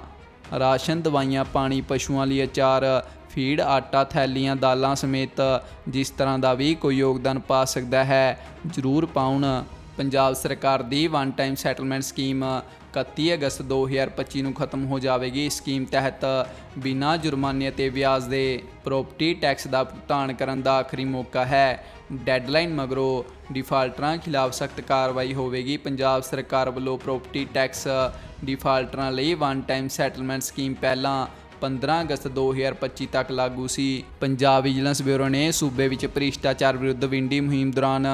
ਰਾਸ਼ਨ, ਦਵਾਈਆਂ, ਪਾਣੀ, ਪਸ਼ੂਆਂ ਲਈ ਅਚਾਰ, ਫੀਡ, ਆਟਾ, ਥੈਲੀਆਂ, ਦਾਲਾਂ ਸਮੇਤ ਜਿਸ ਤਰ੍ਹਾਂ ਦਾ ਵੀ ਕੋਈ ਯੋਗਦਾਨ ਪਾ ਸਕਦਾ ਹੈ, ਜ਼ਰੂਰ ਪਾਉਣ। ਪੰਜਾਬ ਸਰਕਾਰ ਦੀ ਵਨ ਟਾਈਮ ਸੈਟਲਮੈਂਟ ਸਕੀਮ 31 ਅਗਸਤ 2025 ਨੂੰ ਖਤਮ ਹੋ ਜਾਵੇਗੀ। ਇਸ ਸਕੀਮ ਤਹਿਤ ਬਿਨਾਂ ਜੁਰਮਾਨੇ ਅਤੇ ਵਿਆਜ ਦੇ ਪ੍ਰੋਪਰਟੀ ਟੈਕਸ ਦਾ ਭੁਗਤਾਨ ਕਰਨ ਦਾ ਆਖਰੀ ਮੌਕਾ ਹੈ। ਡੈਡਲਾਈਨ ਮਗਰੋਂ ਡਿਫਾਲਟਰਾਂ ਖਿਲਾਫ ਸਖਤ ਕਾਰਵਾਈ ਹੋਵੇਗੀ। ਪੰਜਾਬ ਸਰਕਾਰ ਵੱਲੋਂ ਪ੍ਰੋਪਰਟੀ ਟੈਕਸ ਡਿਫਾਲਟਰਾਂ ਲਈ ਵਨ ਟਾਈਮ ਸੈਟਲਮੈਂਟ ਸਕੀਮ ਪਹਿਲਾਂ 15 ਅਗਸਤ 2025 ਤੱਕ ਲਾਗੂ ਸੀ। ਪੰਜਾਬ ਵਿਜੀਲੈਂਸ ਬਿਊਰੋ ਨੇ ਸੂਬੇ ਵਿੱਚ ਭ੍ਰਿਸ਼ਟਾਚਾਰ ਵਿਰੁੱਧ ਵਿੰਡੀ ਮੁਹਿੰਮ ਦੌਰਾਨ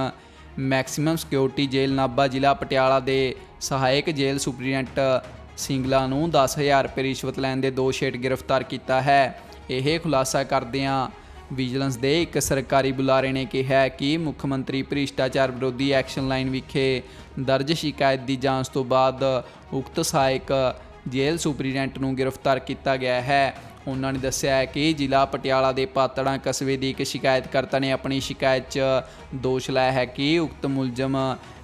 ਮੈਕਸਿਮਮ ਸਿਕਿਉਰਿਟੀ ਜੇਲ੍ਹ ਨਾਭਾ ਜ਼ਿਲ੍ਹਾ ਪਟਿਆਲਾ ਦੇ ਸਹਾਇਕ ਜੇਲ੍ਹ ਸੁਪਰੀਡੈਂਟ ਸਿੰਗਲਾ ਨੂੰ 10000 ਰੁਪਏ ਰਿਸ਼ਵਤ ਲੈਣ ਦੇ ਦੋਸ਼ ਹੇਠ ਗ੍ਰਿਫਤਾਰ ਕੀਤਾ ਹੈ। ਇਹ ਖੁਲਾਸਾ ਕਰਦਿਆਂ ਵਿਜੀਲੈਂਸ ਦੇ ਇੱਕ ਸਰਕਾਰੀ ਬੁਲਾਰੇ ਨੇ ਕਿਹਾ ਕਿ ਮੁੱਖ ਮੰਤਰੀ ਭ੍ਰਿਸ਼ਟਾਚਾਰ ਵਿਰੋਧੀ ਐਕਸ਼ਨ ਲਾਈਨ ਵਿਖੇ ਦਰਜ ਸ਼ਿਕਾਇਤ ਦੀ ਜਾਂਚ ਤੋਂ ਬਾਅਦ ਉਕਤ ਸਹਾਇਕ ਜੇਲ੍ਹ ਸੁਪਰੀਡੈਂਟ ਨੂੰ ਗ੍ਰਿਫਤਾਰ ਕੀਤਾ ਗਿਆ ਹੈ। ਉਹਨਾਂ ਨੇ ਦੱਸਿਆ ਹੈ ਕਿ ਜ਼ਿਲ੍ਹਾ ਪਟਿਆਲਾ ਦੇ ਪਾਤੜਾਂ ਕਸਬੇ ਦੀ ਇੱਕ ਸ਼ਿਕਾਇਤਕਰਤਾ ਨੇ ਆਪਣੀ ਸ਼ਿਕਾਇਤ 'ਚ ਦੋਸ਼ ਲਾਇਆ ਹੈ ਕਿ ਉਕਤ ਮੁਲਜ਼ਮ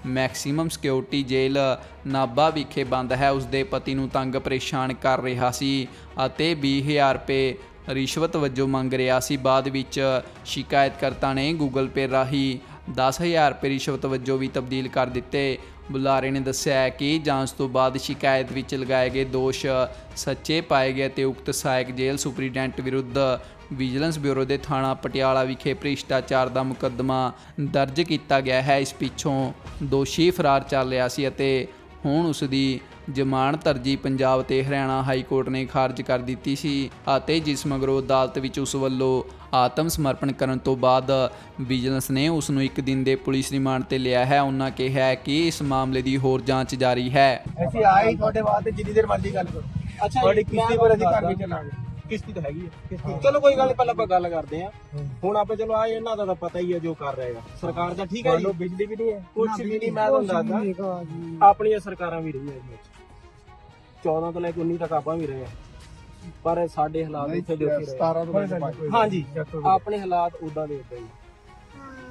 ਮੈਕਸਿਮਮ ਸਿਕਿਉਰਿਟੀ ਜੇਲ੍ਹ ਨਾਭਾ ਵਿਖੇ ਬੰਦ ਹੈ। ਉਸ ਦੇ ਪਤੀ ਨੂੰ ਤੰਗ ਪਰੇਸ਼ਾਨ ਕਰ ਰਿਹਾ ਸੀ ਅਤੇ 20000 ਰੁਪਏ ਰਿਸ਼ਵਤ ਵਜੋਂ ਮੰਗ ਰਿਹਾ ਸੀ। ਬਾਅਦ ਵਿੱਚ ਸ਼ਿਕਾਇਤਕਰਤਾ ਨੇ ਗੂਗਲ ਪੇ ਰਾਹੀਂ 10000 ਰੁਪਏ ਰਿਸ਼ਵਤ ਵਜੋਂ ਵੀ ਤਬਦੀਲ ਕਰ ਦਿੱਤੇ। ਬੁਲਾਰੇ ਨੇ ਦੱਸਿਆ ਕਿ ਜਾਂਚ ਤੋਂ ਬਾਅਦ ਸ਼ਿਕਾਇਤ ਵਿੱਚ ਲਗਾਏ ਗਏ ਦੋਸ਼ ਸੱਚੇ ਪਾਏ ਗਏ ਤੇ ਉਕਤ ਸਹਾਇਕ ਜੇਲ੍ਹ ਸੁਪਰੀਡੈਂਟ ਵਿਰੁੱਧ ਵਿਜੀਲੈਂਸ ਬਿਊਰੋ ਦੇ ਥਾਣਾ ਪਟਿਆਲਾ ਵਿਖੇ ਭ੍ਰਿਸ਼ਟਾਚਾਰ ਦਾ ਮੁਕੱਦਮਾ ਦਰਜ ਕੀਤਾ ਗਿਆ ਹੈ। ਇਸ ਪਿੱਛੋਂ ਦੋਸ਼ੀ ਫਰਾਰ ਚੱਲ ਰਿਹਾ ਸੀ ਅਤੇ ਹੁਣ ਉਸ ਦੀ ਜ਼ਮਾਨਤ ਅਰਜੀ ਪੰਜਾਬ ਤੇ ਹਰਿਆਣਾ ਹਾਈ ਕੋਰਟ ਨੇ ਖਾਰਜ ਕਰ ਦਿੱਤੀ ਸੀ ਅਤੇ ਜਿਸ ਮਗਰੋਂ ਅਦਾਲਤ ਵਿੱਚ ਉਸ ਵੱਲੋਂ ਆਤਮ ਸਮਰਪਣ ਕਰਨ ਤੋਂ ਬਾਅਦ ਵਿਜੀਲੈਂਸ ਨੇ ਉਸ ਨੂੰ ਇੱਕ ਦਿਨ ਦੇ ਪੁਲਿਸ ਰਿਮਾਂਡ ਤੇ ਲਿਆ ਹੈ। ਉਹਨਾਂ ਕਿਹਾ ਹੈ ਕਿ ਇਸ ਮਾਮਲੇ ਦੀ ਹੋਰ ਜਾਂਚ ਜਾਰੀ ਹੈ। ਅਸੀਂ ਆਏ ਤੁਹਾਡੇ ਵਾਸਤੇ ਜਿੰਨੀ ਦੇਰ ਮਰਜ਼ੀ ਗੱਲ ਕਰੋ। ਅੱਛਾ ਤੁਹਾਡੀ ਕਿਸ਼ਤੀ ਪਰ ਅਸੀਂ ਘਰ। ਵੀ ਚੱਲਾਂਗੇ। ਕਿਸ਼ਤੀ ਤਾਂ ਹੈਗੀ ਹੈ। ਚਲੋ ਕੋਈ ਗੱਲ ਪਹਿਲਾਂ ਆਪਾਂ ਗੱਲ ਕਰਦੇ ਆ ਹੁਣ ਆਪਾਂ ਚਲੋ ਆ ਇਹਨਾਂ ਦਾ ਤਾਂ ਪਤਾ ਹੀ ਹੈ ਜੋ ਕਰ ਰਹੇ ਆ। ਸਰਕਾਰ ਦਾ ਠੀਕ ਹੈ ਜੀ। ਬਿਜਲੀ ਵੀ ਨਹੀਂ ਹੈ। ਕੁਛ ਵੀ ਨਹੀਂ ਮੈਂ ਤੁਹਾਨੂੰ ਦੱਸਦਾ। ਆਪਣੀਆਂ ਸਰਕਾਰਾਂ ਵੀ ਰਹੀਆਂ ਜੀ 14 ਤੋਂ ਲੈ ਕੇ 19 ਤੱਕ ਆਪਾਂ ਵੀ ਰਹੇ ਆ। ਪਰ ਸਾਡੇ ਹਾਲਾਤ ਉੱਥੇ ਦੇ ਉੱਥੇ ਰਹੇ। 17 ਤੋਂ ਬਾਅਦ ਪੰਜ। ਹਾਂਜੀ ਆਪਣੇ ਹਾਲਾਤ ਉਦਾਂ ਦੇ ਉਦਾਂ ਹੀ।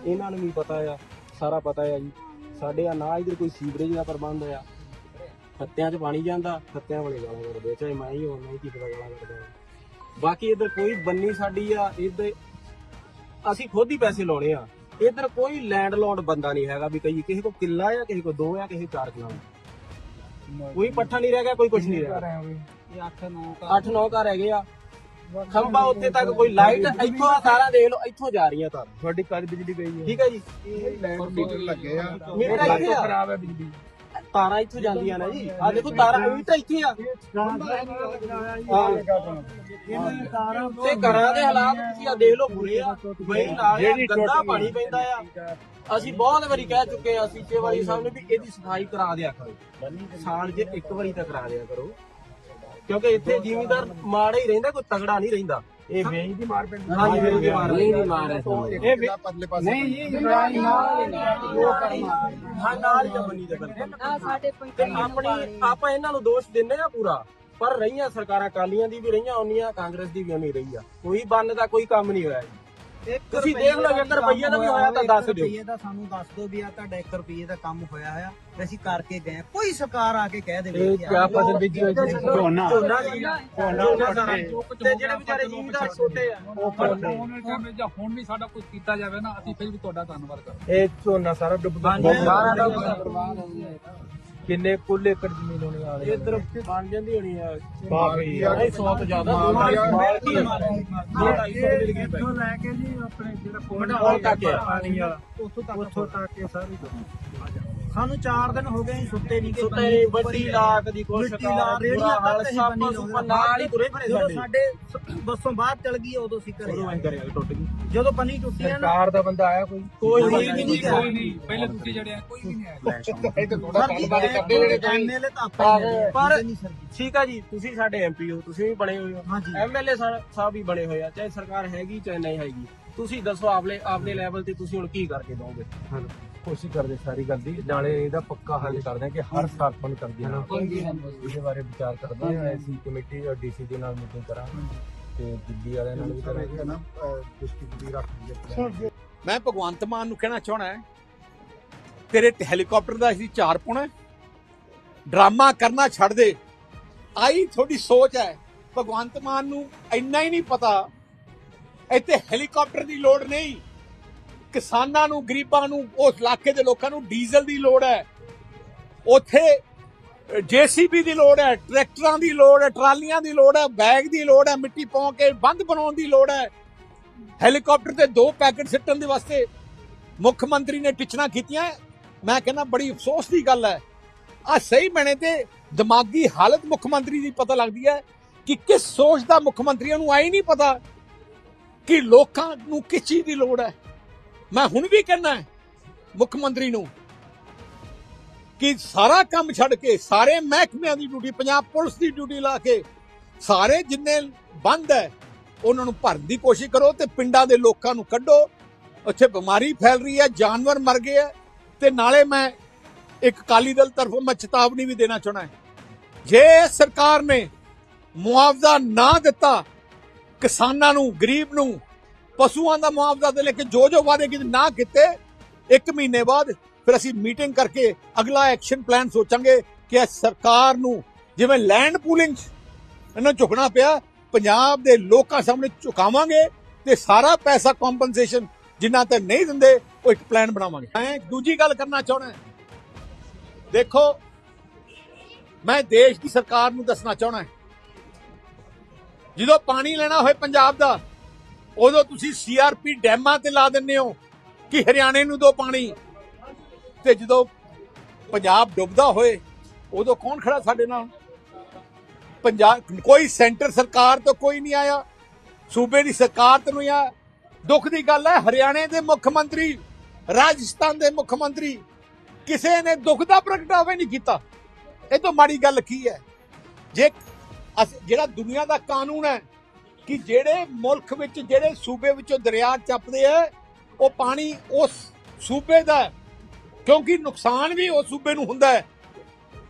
ਇਹਨਾਂ ਨੂੰ ਵੀ ਪਤਾ ਆ ਸਾਰਾ ਪਤਾ ਆ ਜੀ। ਸਾਡੇ ਆ ਨਾ ਇਧਰ ਕੋਈ ਸੀਵਰੇਜ ਦਾ ਪ੍ਰਬੰਧ ਆ। ਖੱਤਿਆਂ 'ਚ ਪਾਣੀ ਜਾਂਦਾ ਖੱਤਿਆਂ ਵਾਲੇ ਗਾਲਾਂ ਕੱਢਦੇ ਆ, ਚਾਹੇ ਮੈਂ ਹੀ ਹੋਵਾਂ ਨਹੀਂ ਕੀ ਪਤਾ ਗਾਲਾਂ ਕੱਢਦਾ। ਬਾਕੀ ਇਧਰ ਕੋਈ ਬੰਨੀ ਸਾਡੀ ਆ ਇਧਰ ਅਸੀਂ ਖੁਦ ਹੀ ਪੈਸੇ ਲਾਉਣੇ ਆ। ਇਧਰ ਕੋਈ ਲੈਂਡ ਲੋਡ ਬੰਦਾ ਨਹੀਂ ਹੈਗਾ ਵੀ ਕਈ ਕਿਸੇ ਕੋ ਕਿੱਲਾ ਆ ਕਿਸੇ ਕੋ ਦੋ ਆ ਕਿਸੇ ਕੋ ਚਾਰ ਕਿੱਲਾ ਕੋਈ ਪੱਠਾ ਨਹੀਂ ਰਹਿ ਗਿਆ ਕੋਈ ਕੁਝ ਨਹੀਂ ਰਹਿ ਗਿਆ। ਇਹ 8 9 ਅੱਠ ਨੌ ਘਰ ਹੈਗੇ ਆ। ਖੰਭਾ ਉੱਤੇ ਤੱਕ ਕੋਈ ਲਾਈਟ ਇੱਥੋਂ ਆ ਤਾਰਾਂ ਦੇਖ ਲਓ ਇੱਥੋਂ ਜਾ ਰਹੀਆਂ ਤਾਰਾਂ। ਤੁਹਾਡੀ ਕਦ ਬਿਜਲੀ ਗਈ ਹੈ। ਠੀਕ ਹੈ ਜੀ? ਇਹ ਲੈਂਡ ਮੀਟਰ ਲੱਗੇ ਆ। ਮੀਟਰ ਇੱਥੇ ਆ। ਖਰਾਬ ਹੈ ਬਿਜਲੀ। ਤਾਰਾਂ ਇੱਥੋਂ ਜਾਂਦੀਆਂ ਨੇ ਜੀ। ਆ ਦੇਖੋ ਤਾਰਾਂ ਮੀਟਰ ਇੱਥੇ ਆ। ਤੇ ਘਰਾਂ ਦੇ ਹਾਲਾਤ ਤੁਸੀਂ ਆ ਦੇਖ ਲਓ ਬੁਰੇ ਆ। ਬਈ ਨਾਲ ਗੰਦਾ ਪਾਣੀ ਪੈਂਦਾ ਆ। ਅਸੀਂ ਬਹੁਤ ਵਾਰੀ ਕਹਿ ਚੁੱਕੇ ਆ ਸੀਚੇ ਵਾਲੀ ਸਾਹਿਬ ਨੇ ਵੀ ਇਹਦੀ ਸਫ਼ਾਈ ਕਰਾ ਦਿਆ ਕਰੋ। ਸਾਲ 'ਚ ਇੱਕ ਵਾਰੀ ਤਾਂ ਕਰਾ ਦਿਆ ਕਰੋ। ਕਿਉਂਕਿ ਇੱਥੇ ਜ਼ਿਮੀਂਦਾਰ ਮਾੜਾ ਹੀ ਰਹਿੰਦਾ ਕੋਈ ਤਗੜਾ ਨਹੀਂ ਰਹਿੰਦਾ। ਇਹ ਵੇਈ ਦੀ ਮਾਰ ਪੈਂਦੀ। ਹਾਂਜੀ, ਵੇਈ ਦੀ ਮਾਰ ਦੀ ਮਾਰ ਹੈ ਇਹ ਵੀ ਪਰਲੇ ਪਾਸੇ ਨਹੀਂ ਜੀ ਨਾਲ ਉਹ ਕਰਨਾ ਹਾਂ ਨਾਲ ਹੀ ਬੰਨੀ ਦੇ ਬਿਲਕੁਲ ਆ ਸਾਡੇ ਤੇ ਪੰਚਾਇਤ ਆਪਣੀ ਆਪਾਂ ਇਹਨਾਂ ਨੂੰ ਦੋਸ਼ ਦਿੰਦੇ ਆ ਪੂਰਾ। ਪਰ ਰਹੀਆਂ ਸਰਕਾਰਾਂ ਕਾਲੀਆਂ ਦੀ ਵੀ ਰਹੀਆਂ ਉਹਨੀਆਂ ਕਾਂਗਰਸ ਦੀ ਵੀ ਉਨੀ ਰਹੀ ਆ। ਕੋਈ ਬੰਨ ਦਾ ਕੋਈ ਕੰਮ ਨਹੀਂ ਹੋਇਆ ਜੀ। ਤੁਸੀਂ ਦੇਖ ਲਓ ਜੇ ਰੁਪਈਏ ਦਾ ਵੀ ਹੋਇਆ ਤਾਂ ਦੱਸ ਦਿਓ। ਰੁਪਈਏ ਦਾ ਸਾਨੂੰ ਦੱਸ ਦਿਓ ਵੀ ਆ ਤੁਹਾਡਾ 1 ਰੁਪਈਏ ਦਾ ਕੰਮ ਹੋਇਆ ਹੋਇਆ ਤੇ ਅਸੀਂ ਕਰਕੇ ਗਏ ਕੋਈ ਸਰਕਾਰ ਆ ਕੇ ਕਹਿ ਦੇਵੇ ਕਿ ਆਹ ਫਸਲ ਬੀਜੀ ਹੋਈ ਸੀ ਝੋਨਾ। ਝੋਨਾ ਝੋਨਾ। ਸਾਰਾ ਤੇ ਜਿਹੜੇ ਵਿਚਾਰੇ ਜ਼ਿਮੀਂਦਾਰ ਛੋਟੇ ਆ ਉਹ ਜਾਂ ਹੁਣ ਵੀ ਸਾਡਾ ਕੁਝ ਕੀਤਾ ਜਾਵੇ ਨਾ ਅਸੀਂ ਫਿਰ ਵੀ ਤੁਹਾਡਾ ਧੰਨਵਾਦ ਕਰਾਂਗੇ। ਇਹ ਝੋਨਾ ਸਾਰਾ ਡੁੱਬ ਗਿਆ। ਕਿੰਨੇ ਕੁੱਲ ਏਕੜ ਜ਼ਮੀਨ ਹੋਣੀ ਆ ਇਧਰ ਬਣ ਜਾਂਦੀ ਹੋਣੀ ਆ ਕਾਫੀ ਆ। ਨਹੀਂ 100 ਤੋਂ ਜ਼ਿਆਦਾ ਮਾਲ ਆ। ਮਾਲ ਕੀ ਆ? ਦੋ ਢਾਈ ਸੌ ਮਿਲ ਗਈ ਇੱਥੋਂ ਲੈ ਕੇ ਜੀ ਆਪਣੇ ਜਿਹੜਾ ਕੋਲ ਤੱਕ ਆ। ਪਾਣੀ ਵਾਲਾ ਉੱਥੋਂ ਤੱਕ ਉੱਥੋਂ ਤੱਕ ਇਹ ਸਾਰੀ ਸਾਨੂੰ 4 ਦਿਨ ਹੋ ਗਏ ਅਸੀਂ ਸੁੱਤੇ ਨਹੀਂ ਸੁੱਤੇ ਨਹੀਂ ਵੱਡੀ ਲਾਕ ਦੀ ਕੋਸ਼ਿਸ਼ ਮਿੱਟੀ ਲਾ ਰੇੜੀਆਂ ਹਾਲ ਸਾਪਾ ਬੰਨੀ ਸੁਪਾ ਨਾਲ ਹੀ ਤੁਰੇ ਫਿਰੇ ਜਦੋਂ ਸਾਡੇ। ਸਾਡੇ ਬੱਸੋਂ ਬਾਹਰ ਚਲ ਗਈ ਉਦੋਂ ਅਸੀਂ ਘਰੇ ਉਦੋਂ ਅਸੀਂ ਕਰਿਆ ਟੁੱਟ ਗਈ। ਜਦੋਂ ਪੰਨੀ ਟੁੱਟੀ ਆ ਨਾ। ਸਰਕਾਰ ਦਾ ਬੰਦਾ ਆਇਆ ਕੋਈ? ਕੋਈ ਕੋਈ ਨਹੀਂ। ਕੋਈ ਨਹੀਂ ਪਹਿਲੇ ਤੁਸੀਂ ਜਿਹੜੇ ਆ ਕੋਈ ਵੀ ਨਹੀਂ ਆਇਆ। ਇਹ ਤੇ ਥੋੜਾ ਗੱਲਬਾਤ ਕਰਦੇ ਜਿਹੜੇ ਕੋਈ ਐਮਐਲਏ ਤਾਂ ਆਪਾਂ ਹੀ ਪਰ- ਠੀਕ ਨਹੀਂ ਸਰ ਜੀ? ਠੀਕ ਆ ਜੀ ਤੁਸੀਂ ਸਾਡੇ ਐਮਪੀ ਹੋ ਤੁਸੀਂ ਵੀ ਬਣੇ ਹੋਏ ਹੋ। ਹਾਂਜੀ। ਐਮਐਲਏ ਸਾਹਿਬ ਵੀ ਬਣੇ ਹੋਏ ਆ ਚਾਹੇ ਸਰਕਾਰ ਹੈਗੀ ਚਾਹੇ ਨਹੀਂ ਹੈਗੀ। ਤੁਸੀਂ ਦੱਸੋ ਆਪਲੇ ਆਪਣੇ ਲੈਵਲ ਤੇ ਤੁਸੀਂ ਹੁਣ ਕੀ ਕਰਕੇ ਦੋਗੇ? ਕੋਸ਼ਿਸ਼ ਕਰਦੇ ਸਾਰੀ ਗੱਲ ਦੀ। ਨਾਲੇ ਇਹਦਾ ਪੱਕਾ ਹੱਲ ਕਰਦੇ ਹਾਂ ਕਿ ਹਰ ਸਾਲ ਫੰਡ ਕਰਦੇ ਹਾਂ ਇਹਦੇ ਬਾਰੇ ਵਿਚਾਰ ਕਰਦੇ ਹਾਂ ਐਸੀ ਕਮੇਟੀ ਔਰ ਡੀਸੀ ਦੇ ਨਾਲ ਮੀਟਿੰਗ ਕਰਾਂਗੇ। ਤੇ ਦਿੱਲੀ ਵਾਲਿਆਂ ਨਾਲ ਵੀ ਕਰਾਂਗੇ। ਨਾ? ਡਿਸਟ੍ਰਿਕਟ ਦੀ ਰੱਖ ਦਿੰਦੇ ਮੈਂ ਭਗਵੰਤ ਮਾਨ ਨੂੰ ਕਹਿਣਾ ਚਾਹਣਾ ਹੈ ਤੇਰੇ ਤੇ ਹੈਲੀਕਾਪਟਰ ਦਾ ਅਸੀਂ ਚਾਰ ਪਾਉਣਾ ਹੈ। ਡਰਾਮਾ ਕਰਨਾ ਛੱਡ ਦੇ। ਆਈ ਤੁਹਾਡੀ ਸੋਚ ਹੈ। ਭਗਵੰਤ ਮਾਨ ਨੂੰ ਇੰਨਾ ਹੀ ਨਹੀਂ ਪਤਾ। ਇੱਥੇ ਹੈਲੀਕਾਪਟਰ ਦੀ ਲੋੜ ਨਹੀਂ। ਕਿਸਾਨਾਂ ਨੂੰ, ਗਰੀਬਾਂ ਨੂੰ, ਉਸ ਇਲਾਕੇ ਦੇ ਲੋਕਾਂ ਨੂੰ ਡੀਜ਼ਲ ਦੀ ਲੋੜ ਹੈ। ਉੱਥੇ ਜੀਸੀਬੀ ਦੀ ਲੋੜ ਹੈ, ਟਰੈਕਟਰਾਂ ਦੀ ਲੋੜ ਹੈ, ਟਰਾਲੀਆਂ ਦੀ ਲੋੜ ਹੈ, ਬੈਗ ਦੀ ਲੋੜ ਹੈ, ਮਿੱਟੀ ਪਾਉ ਕੇ ਬੰਦ ਬਣਾਉਣ ਦੀ ਲੋੜ ਹੈ। ਹੈਲੀਕਾਪਟਰ ਤੇ ਦੋ ਪੈਕੇਟ ਸਿੱਟਣ ਦੇ ਵਾਸਤੇ ਮੁੱਖ ਮੰਤਰੀ ਨੇ ਟਿਚਣਾ ਕੀਤੀਆਂ। ਮੈਂ ਕਹਿੰਦਾ ਬੜੀ ਅਫਸੋਸ ਦੀ ਗੱਲ ਹੈ। ਆ ਸਹੀ ਬਣੇ ਤੇ ਦਿਮਾਗੀ ਹਾਲਤ ਮੁੱਖ ਮੰਤਰੀ ਦੀ ਪਤਾ ਲੱਗਦੀ ਹੈ ਕਿ ਕਿਸ ਸੋਚ ਦਾ ਮੁੱਖ ਮੰਤਰੀਆਂ ਨੂੰ ਆਈ ਨਹੀਂ ਪਤਾ ਕਿ ਲੋਕਾਂ ਨੂੰ ਕਿਸ ਚੀਜ਼ ਦੀ ਲੋੜ ਹੈ। ਮੈਂ ਹੁਣ ਵੀ ਕਹਿੰਦਾ ਮੁੱਖ ਮੰਤਰੀ ਨੂੰ ਕਿ ਸਾਰਾ ਕੰਮ ਛੱਡ ਕੇ ਸਾਰੇ ਮਹਿਕਮਿਆਂ ਦੀ ਡਿਊਟੀ, ਪੰਜਾਬ ਪੁਲਿਸ ਦੀ ਡਿਊਟੀ ਲਾ ਕੇ ਸਾਰੇ ਜਿੰਨੇ ਬੰਦ ਹੈ, ਉਹਨਾਂ ਨੂੰ ਭਰਨ ਦੀ ਕੋਸ਼ਿਸ਼ ਕਰੋ ਤੇ ਪਿੰਡਾਂ ਦੇ ਲੋਕਾਂ ਨੂੰ ਕੱਢੋ। ਉੱਥੇ ਬਿਮਾਰੀ ਫੈਲ ਰਹੀ ਹੈ, ਜਾਨਵਰ ਮਰ ਗਏ ਹੈ ਤੇ ਨਾਲੇ ਮੈਂ ਇੱਕ ਕਾਲੀ ਦਲ ਤਰਫੋਂ ਮੈਂ ਚੇਤਾਵਨੀ ਵੀ ਦੇਣਾ ਚਾਹਣਾ ਜੇ ਸਰਕਾਰ ਨੇ ਮੁਆਵਜ਼ਾ ਨਾ ਦਿੱਤਾ ਕਿਸਾਨਾਂ ਨੂੰ, ਗਰੀਬ ਨੂੰ ਪਸ਼ੂਆਂ ਦਾ ਮੁਆਵਜ਼ਾ ਦੇ ਲੈ ਕੇ ਜੋ ਜੋ ਵਾਅਦੇ ਕੀਤੇ ਨਾ ਕੀਤੇ, ਇੱਕ ਮਹੀਨੇ ਬਾਅਦ ਫਿਰ ਅਸੀਂ ਮੀਟਿੰਗ ਕਰਕੇ ਅਗਲਾ ਐਕਸ਼ਨ ਪਲਾਨ ਸੋਚਾਂਗੇ ਕਿ ਸਰਕਾਰ ਨੂੰ ਜਿਵੇਂ ਲੈਂਡ ਪੂਲਿੰਗ ਇਹਨਾਂ ਝੁਕਣਾ ਪਿਆ, ਪੰਜਾਬ ਦੇ ਲੋਕਾਂ ਸਾਹਮਣੇ ਝੁਕਾਵਾਂਗੇ ਤੇ ਸਾਰਾ ਪੈਸਾ ਕੰਪਨਸੇਸ਼ਨ ਜਿੰਨਾ ਤੇ ਨਹੀਂ ਦਿੰਦੇ, ਉਹ ਇੱਕ ਪਲਾਨ ਬਣਾਵਾਂਗੇ। ਮੈਂ ਦੂਜੀ ਗੱਲ ਕਰਨਾ ਚਾਹੁੰਦਾ ਦੇਖੋ, ਮੈਂ ਦੇਸ਼ ਦੀ ਸਰਕਾਰ ਨੂੰ ਦੱਸਣਾ ਚਾਹੁੰਦਾ ਜਦੋਂ ਪਾਣੀ ਲੈਣਾ ਹੋਏ ਪੰਜਾਬ ਦਾ ਉਦੋਂ ਤੁਸੀਂ ਸੀਆਰਪੀ ਡੈਮਾਂ ਤੇ ਲਾ ਦਿੰਦੇ ਹੋ ਕਿ ਹਰਿਆਣੇ ਨੂੰ ਦੋ ਪਾਣੀ। ਤੇ ਜਦੋਂ ਪੰਜਾਬ ਡੁੱਬਦਾ ਹੋਏ, ਉਦੋਂ ਕੌਣ ਖੜਾ ਸਾਡੇ ਨਾਲ? ਪੰਜਾਬ, ਕੋਈ ਸੈਂਟਰ ਸਰਕਾਰ ਤੋਂ ਕੋਈ ਨਹੀਂ ਆਇਆ। ਸੂਬੇ ਦੀ ਸਰਕਾਰ ਤੋਂ ਨਹੀਂ ਆਇਆ। ਦੁੱਖ ਦੀ ਗੱਲ ਹੈ, ਹਰਿਆਣੇ ਦੇ ਮੁੱਖ ਮੰਤਰੀ, ਰਾਜਸਥਾਨ ਦੇ ਮੁੱਖ ਮੰਤਰੀ ਕਿਸੇ ਨੇ ਦੁੱਖ ਦਾ ਪ੍ਰਗਟਾਵਾ ਨਹੀਂ ਕੀਤਾ। ਇਹ ਤੋਂ ਮਾੜੀ ਗੱਲ ਕੀ ਹੈ? ਜੇ ਅਸ- ਜਿਹੜਾ ਦੁਨੀਆ ਦਾ ਕਾਨੂੰਨ ਹੈ ਕਿ ਜਿਹੜੇ ਮੁਲਕ ਵਿੱਚ, ਜਿਹੜੇ ਸੂਬੇ ਵਿੱਚੋਂ ਦਰਿਆ ਚੱਪਦੇ ਆ, ਉਹ ਪਾਣੀ ਉਸ ਸੂਬੇ ਦਾ ਕਿਉਂਕਿ ਨੁਕਸਾਨ ਵੀ ਉਸ ਸੂਬੇ ਨੂੰ ਹੁੰਦਾ ਹੈ।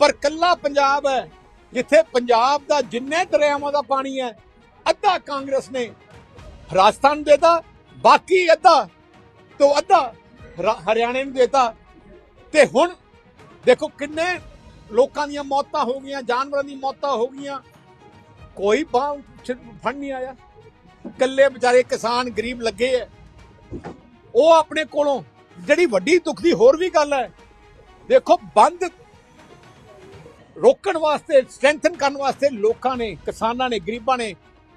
ਪਰ ਕੱਲਾ ਪੰਜਾਬ ਹੈ, ਜਿੱਥੇ ਪੰਜਾਬ ਦਾ ਜਿੰਨੇ ਦਰਿਆਵਾਂ ਦਾ ਪਾਣੀ ਹੈ, ਅੱਧਾ ਕਾਂਗਰਸ ਨੇ ਰਾਜਸਥਾਨ ਨੂੰ ਦੇਤਾ, ਬਾਕੀ ਅੱਧਾ, ਤੋਂ ਅੱਧਾ ਹਰਿਆਣੇ ਨੂੰ ਦੇਤਾ। ਤੇ ਹੁਣ ਦੇਖੋ ਕਿੰਨੇ ਲੋਕਾਂ ਦੀਆਂ ਮੌਤਾਂ ਹੋ ਗਈਆਂ, ਜਾਨਵਰਾਂ ਦੀਆਂ ਮੌਤਾਂ ਹੋ ਗਈਆਂ ਕੋਈ ਬਾਹ ਫੜ ਨਹੀਂ ਆਇਆ। ਇਕੱਲੇ ਵਿਚਾਰੇ ਕਿਸਾਨ ਗਰੀਬ ਲੱਗੇ ਐ। ਉਹ ਆਪਣੇ ਕੋਲੋਂ ਜਿਹੜੀ ਵੱਡੀ ਦੁੱਖ ਦੀ ਹੋਰ ਵੀ ਗੱਲ ਹੈ ਦੇਖੋ, ਬੰਦ ਰੋਕਣ ਵਾਸਤੇ ਸਟਰੈਂਥਨ ਕਰਨ ਵਾਸਤੇ ਲੋਕਾਂ ਨੇ, ਕਿਸਾਨਾਂ ਨੇ, ਗਰੀਬਾਂ ਨੇ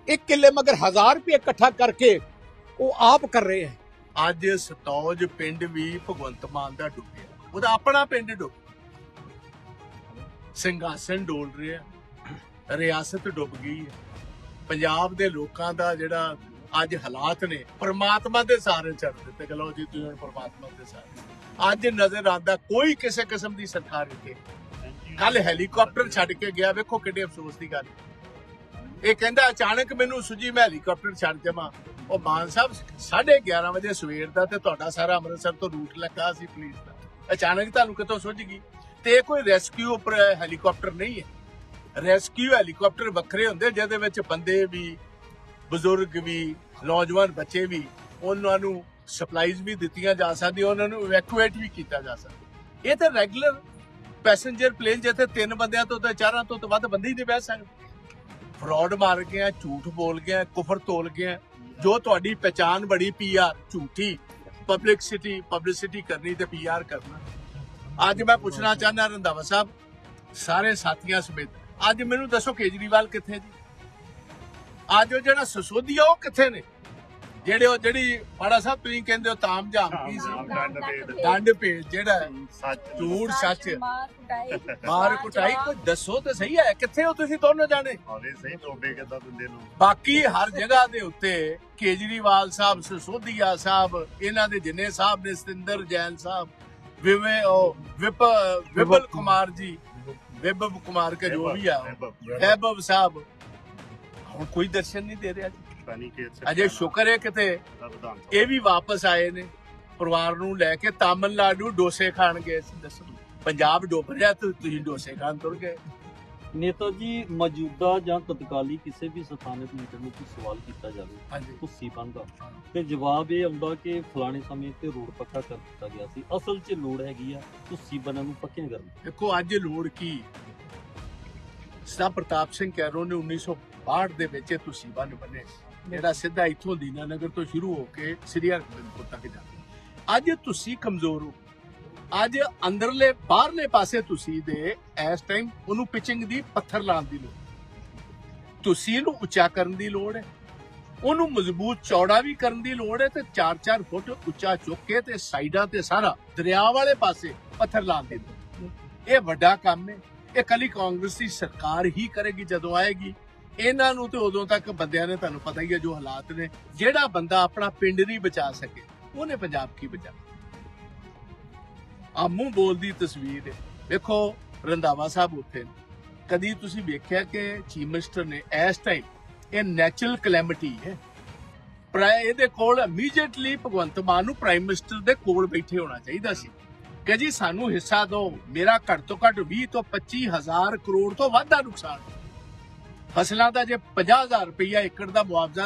ਇੱਕ ਕਿੱਲੇ ਮਗਰ 1000 ਰੁਪਏ ਇਕੱਠਾ ਕਰਕੇ ਉਹ ਆਪ ਕਰ ਰਹੇ ਹੈ ਅੱਜ ਸਤੌਜ ਪਿੰਡ ਵੀ ਭਗਵੰਤ ਮਾਨ ਦਾ ਡੁੱਬਿਆ। ਉਹਦਾ ਆਪਣਾ ਪਿੰਡ ਡੁੱਬ ਸਿੰਘਾਸਨ ਡੋਲ ਰਿਹਾ। ਰਿਆਸਤ ਡੁੱਬ ਗਈ ਹੈ। ਪੰਜਾਬ ਦੇ ਲੋਕਾਂ ਦਾ ਜਿਹੜਾ ਅੱਜ ਹਾਲਾਤ ਨੇ, ਪਰਮਾਤਮਾ ਦੇ ਸਾਰੇ ਛੱਡ ਦਿੱਤੇ। ਚਲੋ ਜੀ, ਤੁਸੀਂ ਹੁਣ ਪ੍ਰਮਾਤਮਾ ਦੇ ਸਾਰੇ। ਅੱਜ ਨਜ਼ਰ ਆਉਂਦਾ ਕੋਈ ਕਿਸੇ ਕਿਸਮ ਦੀ ਸਰਕਾਰ ਇੱਥੇ। ਕੱਲ ਹੈਲੀਕਾਪਟਰ ਛੱਡ ਕੇ ਗਿਆ, ਵੇਖੋ ਕਿੱਡੇ ਅਫਸੋਸ ਦੀ ਗੱਲ। ਇਹ ਕਹਿੰਦਾ, ਅਚਾਨਕ ਮੈਨੂੰ ਸੁਜੀ, ਮੈਂ ਹੈਲੀਕਾਪਟਰ ਛੱਡ ਜਾਵਾਂ। ਉਹ ਮਾਨ ਸਾਹਿਬ 11:30 ਵਜੇ ਸਵੇਰ ਦਾ ਤੇ ਤੁਹਾਡਾ ਸਾਰਾ ਅੰਮ੍ਰਿਤਸਰ ਤੋਂ ਰੂਟ ਲੱਗਾ ਸੀ ਪੁਲਿਸ ਦਾ। ਅਚਾਨਕ ਤੁਹਾਨੂੰ ਕਿਤੋਂ ਸੁੱਝ ਗਈ? ਤੇ ਇਹ ਕੋਈ ਰੈਸਕਿਊ ਹੈਲੀਕਾਪਟਰ ਨਹੀਂ ਹੈ। ਰੈਸਕਿਊ ਹੈਲੀਕਾਪਟਰ ਵੱਖਰੇ ਹੁੰਦੇ, ਜਿਹਦੇ ਵਿੱਚ ਬੰਦੇ ਵੀ, ਬਜ਼ੁਰਗ ਵੀ, ਨੌਜਵਾਨ ਬੱਚੇ ਵੀ, ਉਹਨਾਂ ਨੂੰ ਸਪਲਾਈਜ਼ ਵੀ ਦਿੱਤੀਆਂ ਜਾ ਸਕਦੀਆਂ, ਉਹਨਾਂ ਨੂੰ ਇਵੈਕੂਏਟ ਵੀ ਕੀਤਾ ਜਾ ਸਕਦਾ। ਇਹ ਤਾਂ ਰੈਗੂਲਰ ਪੈਸੇਂਜਰ ਪਲੇਨ ਜਿੱਥੇ ਤਿੰਨ ਬੰਦਿਆਂ ਤੋਂ ਤੇ ਚਾਰਾਂ ਤੋਂ ਤਾਂ ਵੱਧ ਬੰਦੇ ਹੀ ਨਹੀਂ ਬਹਿ ਸਕਦੇ। ਫਰਾਡ ਮਾਰ ਗਿਆ, ਝੂਠ ਬੋਲ ਗਿਆ, ਕੁਫਰ ਤੋਲ ਗਿਆ। ਜੋ ਤੁਹਾਡੀ ਪਛਾਣ ਬੜੀ ਪੀਆਰ ਝੂਠੀ ਪਬਲਿਕਸਿਟੀ ਪਬਲਿਸਿਟੀ ਕਰਨੀ ਤੇ ਪੀਆਰ ਕਰਨਾ। ਅੱਜ ਮੈਂ ਪੁੱਛਣਾ ਚਾਹੁੰਦਾ, ਰੰਧਾਵਾ ਸਾਹਿਬ, ਸਾਰੇ ਸਾਥੀਆਂ ਸਮੇਤ ਅੱਜ ਮੈਨੂੰ ਦੱਸੋ ਕੇਜਰੀਵਾਲ ਕਿੱਥੇ ਜੀ? ਅੱਜ ਉਹ ਜਿਹੜਾ ਸਸੋਦੀਆ ਉਹ ਕਿੱਥੇ ਨੇ? ਜਿਹੜੇ ਉਹ ਜਿਹੜੀ ਪਾੜਾ ਸਾਹਿਬ ਤੁਸੀਂ ਕਹਿੰਦੇ ਹੋ ਤਾਮ ਜਾਮ ਕੀ ਸੀ? ਡੰਡ ਭੇਜ ਜਿਹੜਾ ਹੈ, ਝੂਠ ਸੱਚ ਮਾਰ ਕੁਟਾਈ। ਕੋਈ ਦੱਸੋ ਤੇ ਸਹੀ ਹੈ। ਕਿੱਥੇ ਹੋ ਤੁਸੀਂ ਦੋਨੋਂ ਜਾਣੇ? ਬਾਕੀ ਹਰ ਜਗ੍ਹਾ ਦੇ ਉੱਤੇ ਕੇਜਰੀਵਾਲ ਸਾਹਿਬ ਸਸੋਦੀਆ ਸਾਹਿਬ ਇਹਨਾਂ ਦੇ ਜਿੰਨੇ ਸਾਹਿਬ ਨੇ ਸਤਿੰਦਰ ਜੈਨ ਸਾਹਿਬ ਵਿਵੇ ਉਹ ਵਿਪ ਵਿਪਲ ਕੁਮਾਰ ਜੀ ਵਿਭਵ ਕੁਮਾਰ ਕੇ ਜੋ ਵੀ ਆ। ਵੈਭਵ ਸਾਹਿਬ ਹੁਣ ਕੋਈ ਦਰਸ਼ਨ ਨਹੀਂ ਦੇ ਰਿਹਾ ਜੀ। ਅਜੇ ਸ਼ੁਕਰ ਹੈ ਕਿਤੇ ਇਹ ਵੀ ਵਾਪਸ ਆਏ ਨੇ ਪਰਿਵਾਰ ਨੂੰ ਲੈ ਕੇ ਤਾਮਿਲਨਾਡੂ ਡੋਸੇ ਖਾਣ ਗਏ ਸੀ ਦੱਸੋ। ਪੰਜਾਬ ਡੁੱਬ ਰਿਹਾ ਤੇ ਤੁਸੀਂ ਡੋਸੇ ਖਾਣ ਤੁਰ ਗਏ। ਨੇਤਾ ਜੀ ਮੌਜੂਦਾ ਜਾਂ ਤਤਕਾਲੀ ਕਿਸੇ ਵੀ ਸਥਾਨਕ ਮੀਟਿੰਗ ਵਿੱਚ ਸਵਾਲ ਕੀਤਾ ਜਾਵੇ ਹਾਂਜੀ। ਬਣਦਾ। ਤੇ ਜਵਾਬ ਇਹ ਆਉਂਦਾ ਕਿ ਫਲਾਣੇ ਸਮੇਂ ਤੇ ਰੋਡ ਪੱਕਾ ਕਰ ਦਿੱਤਾ ਗਿਆ ਸੀ। ਅਸਲ 'ਚ ਲੋੜ ਹੈਗੀ ਆ ਤੁਸੀਂ ਬਣਨ ਨੂੰ ਪੱਕਿਆਂ ਕਰਨ। ਦੀ। ਦੇਖੋ ਅੱਜ ਲੋੜ ਕੀ? ਸਦਾ ਪ੍ਰਤਾਪ ਸਿੰਘ ਕੈਰੋ ਨੇ 1962 ਦੇ ਵਿੱਚ ਇਹ ਤੁਸੀਂ ਬੰਨ ਬਣੇ ਜਿਹੜਾ ਸਿੱਧਾ ਇੱਥੋਂ ਦੀਨਾਨਗਰ ਤੋਂ ਸ਼ੁਰੂ ਹੋ ਕੇ ਸ੍ਰੀ ਹਰਗੋਬਿੰਦਪੁਰ ਤੱਕ ਜਾਂਦਾ ਅੱਜ ਤੁਸੀਂ ਕਮਜ਼ੋਰ ਹੋ। ਅੱਜ ਅੰਦਰਲੇ, ਬਾਹਰਲੇ ਪਾਸੇ ਤੁਸੀਂ ਦੇ ਇਸ ਟਾਈਮ ਉਹਨੂੰ ਪਿਚਿੰਗ ਦੀ ਪੱਥਰ ਲਾਉਣ ਦੀ ਲੋੜ ਤੁਸੀਂ ਇਹਨੂੰ ਉੱਚਾ ਕਰਨ ਦੀ ਲੋੜ ਹੈ। ਉਹਨੂੰ ਮਜ਼ਬੂਤ ਚੌੜਾ ਵੀ ਕਰਨ ਦੀ ਲੋੜ ਹੈ ਤੇ 4-4 ਫੁੱਟ ਉੱਚਾ ਚੁੱਕ ਕੇ ਤੇ ਸਾਈਡਾਂ ਤੇ ਸਾਰਾ ਦਰਿਆ ਵਾਲੇ ਪਾਸੇ ਪੱਥਰ ਲਾਉਣ ਦੀ ਇਹ ਵੱਡਾ ਕੰਮ ਹੈ। ਇਹ ਕੱਲੀ ਕਾਂਗਰਸ ਦੀ ਸਰਕਾਰ ਹੀ ਕਰੇਗੀ ਜਦੋਂ ਆਏਗੀ। ਇਹਨਾਂ ਨੂੰ ਤੇ ਉਦੋਂ ਤੱਕ ਬੰਦਿਆਂ ਨੇ ਤੁਹਾਨੂੰ ਪਤਾ ਹੀ ਹੈ ਜੋ ਹਾਲਾਤ ਨੇ। ਜਿਹੜਾ ਬੰਦਾ ਆਪਣਾ ਪਿੰਡ ਨਹੀਂ ਬਚਾ ਸਕੇ, ਉਹਨੇ ਪੰਜਾਬ ਕੀ ਬਚਾ ਆ ਬੋਲਦੀ ਤਸਵੀਰ ਹੈ। ਵੇਖੋ, ਰੰਧਾਵਾ ਸਾਹਿਬ ਉੱਥੇ ਕਦੀ ਤੁਸੀਂ ਵੇਖਿਆ ਕਿ ਚੀਫ ਮਿਨਿਸਟਰ ਨੇ ਇਸ ਟਾਈਮ ਇਹ ਨੈਚੁਰਲ ਕਲੈਮਿਟੀ ਹੈ। ਪ੍ਰਾਇ ਇਹਦੇ ਕੋਲ ਇਮੀਡੀਏਟਲੀ ਭਗਵੰਤ ਮਾਨ ਨੂੰ ਪ੍ਰਾਈਮ ਮਿਨਿਸਟਰ ਦੇ ਕੋਲ ਬੈਠੇ ਹੋਣਾ ਚਾਹੀਦਾ ਸੀ। ਕਿ ਜੀ ਸਾਨੂੰ ਹਿੱਸਾ ਦਿਓ ਮੇਰਾ ਘੱਟ ਤੋਂ ਘੱਟ 20 ਤੋਂ 25 ਹਜ਼ਾਰ ਕਰੋੜ ਤੋਂ ਵੱਧ ਦਾ ਨੁਕਸਾਨ। ਫਸਲਾਂ ਦਾ ਜੇ 50 ਹਜ਼ਾਰ ਰੁਪਈਆ ਏਕੜ ਦਾ ਮੁਆਵਜ਼ਾ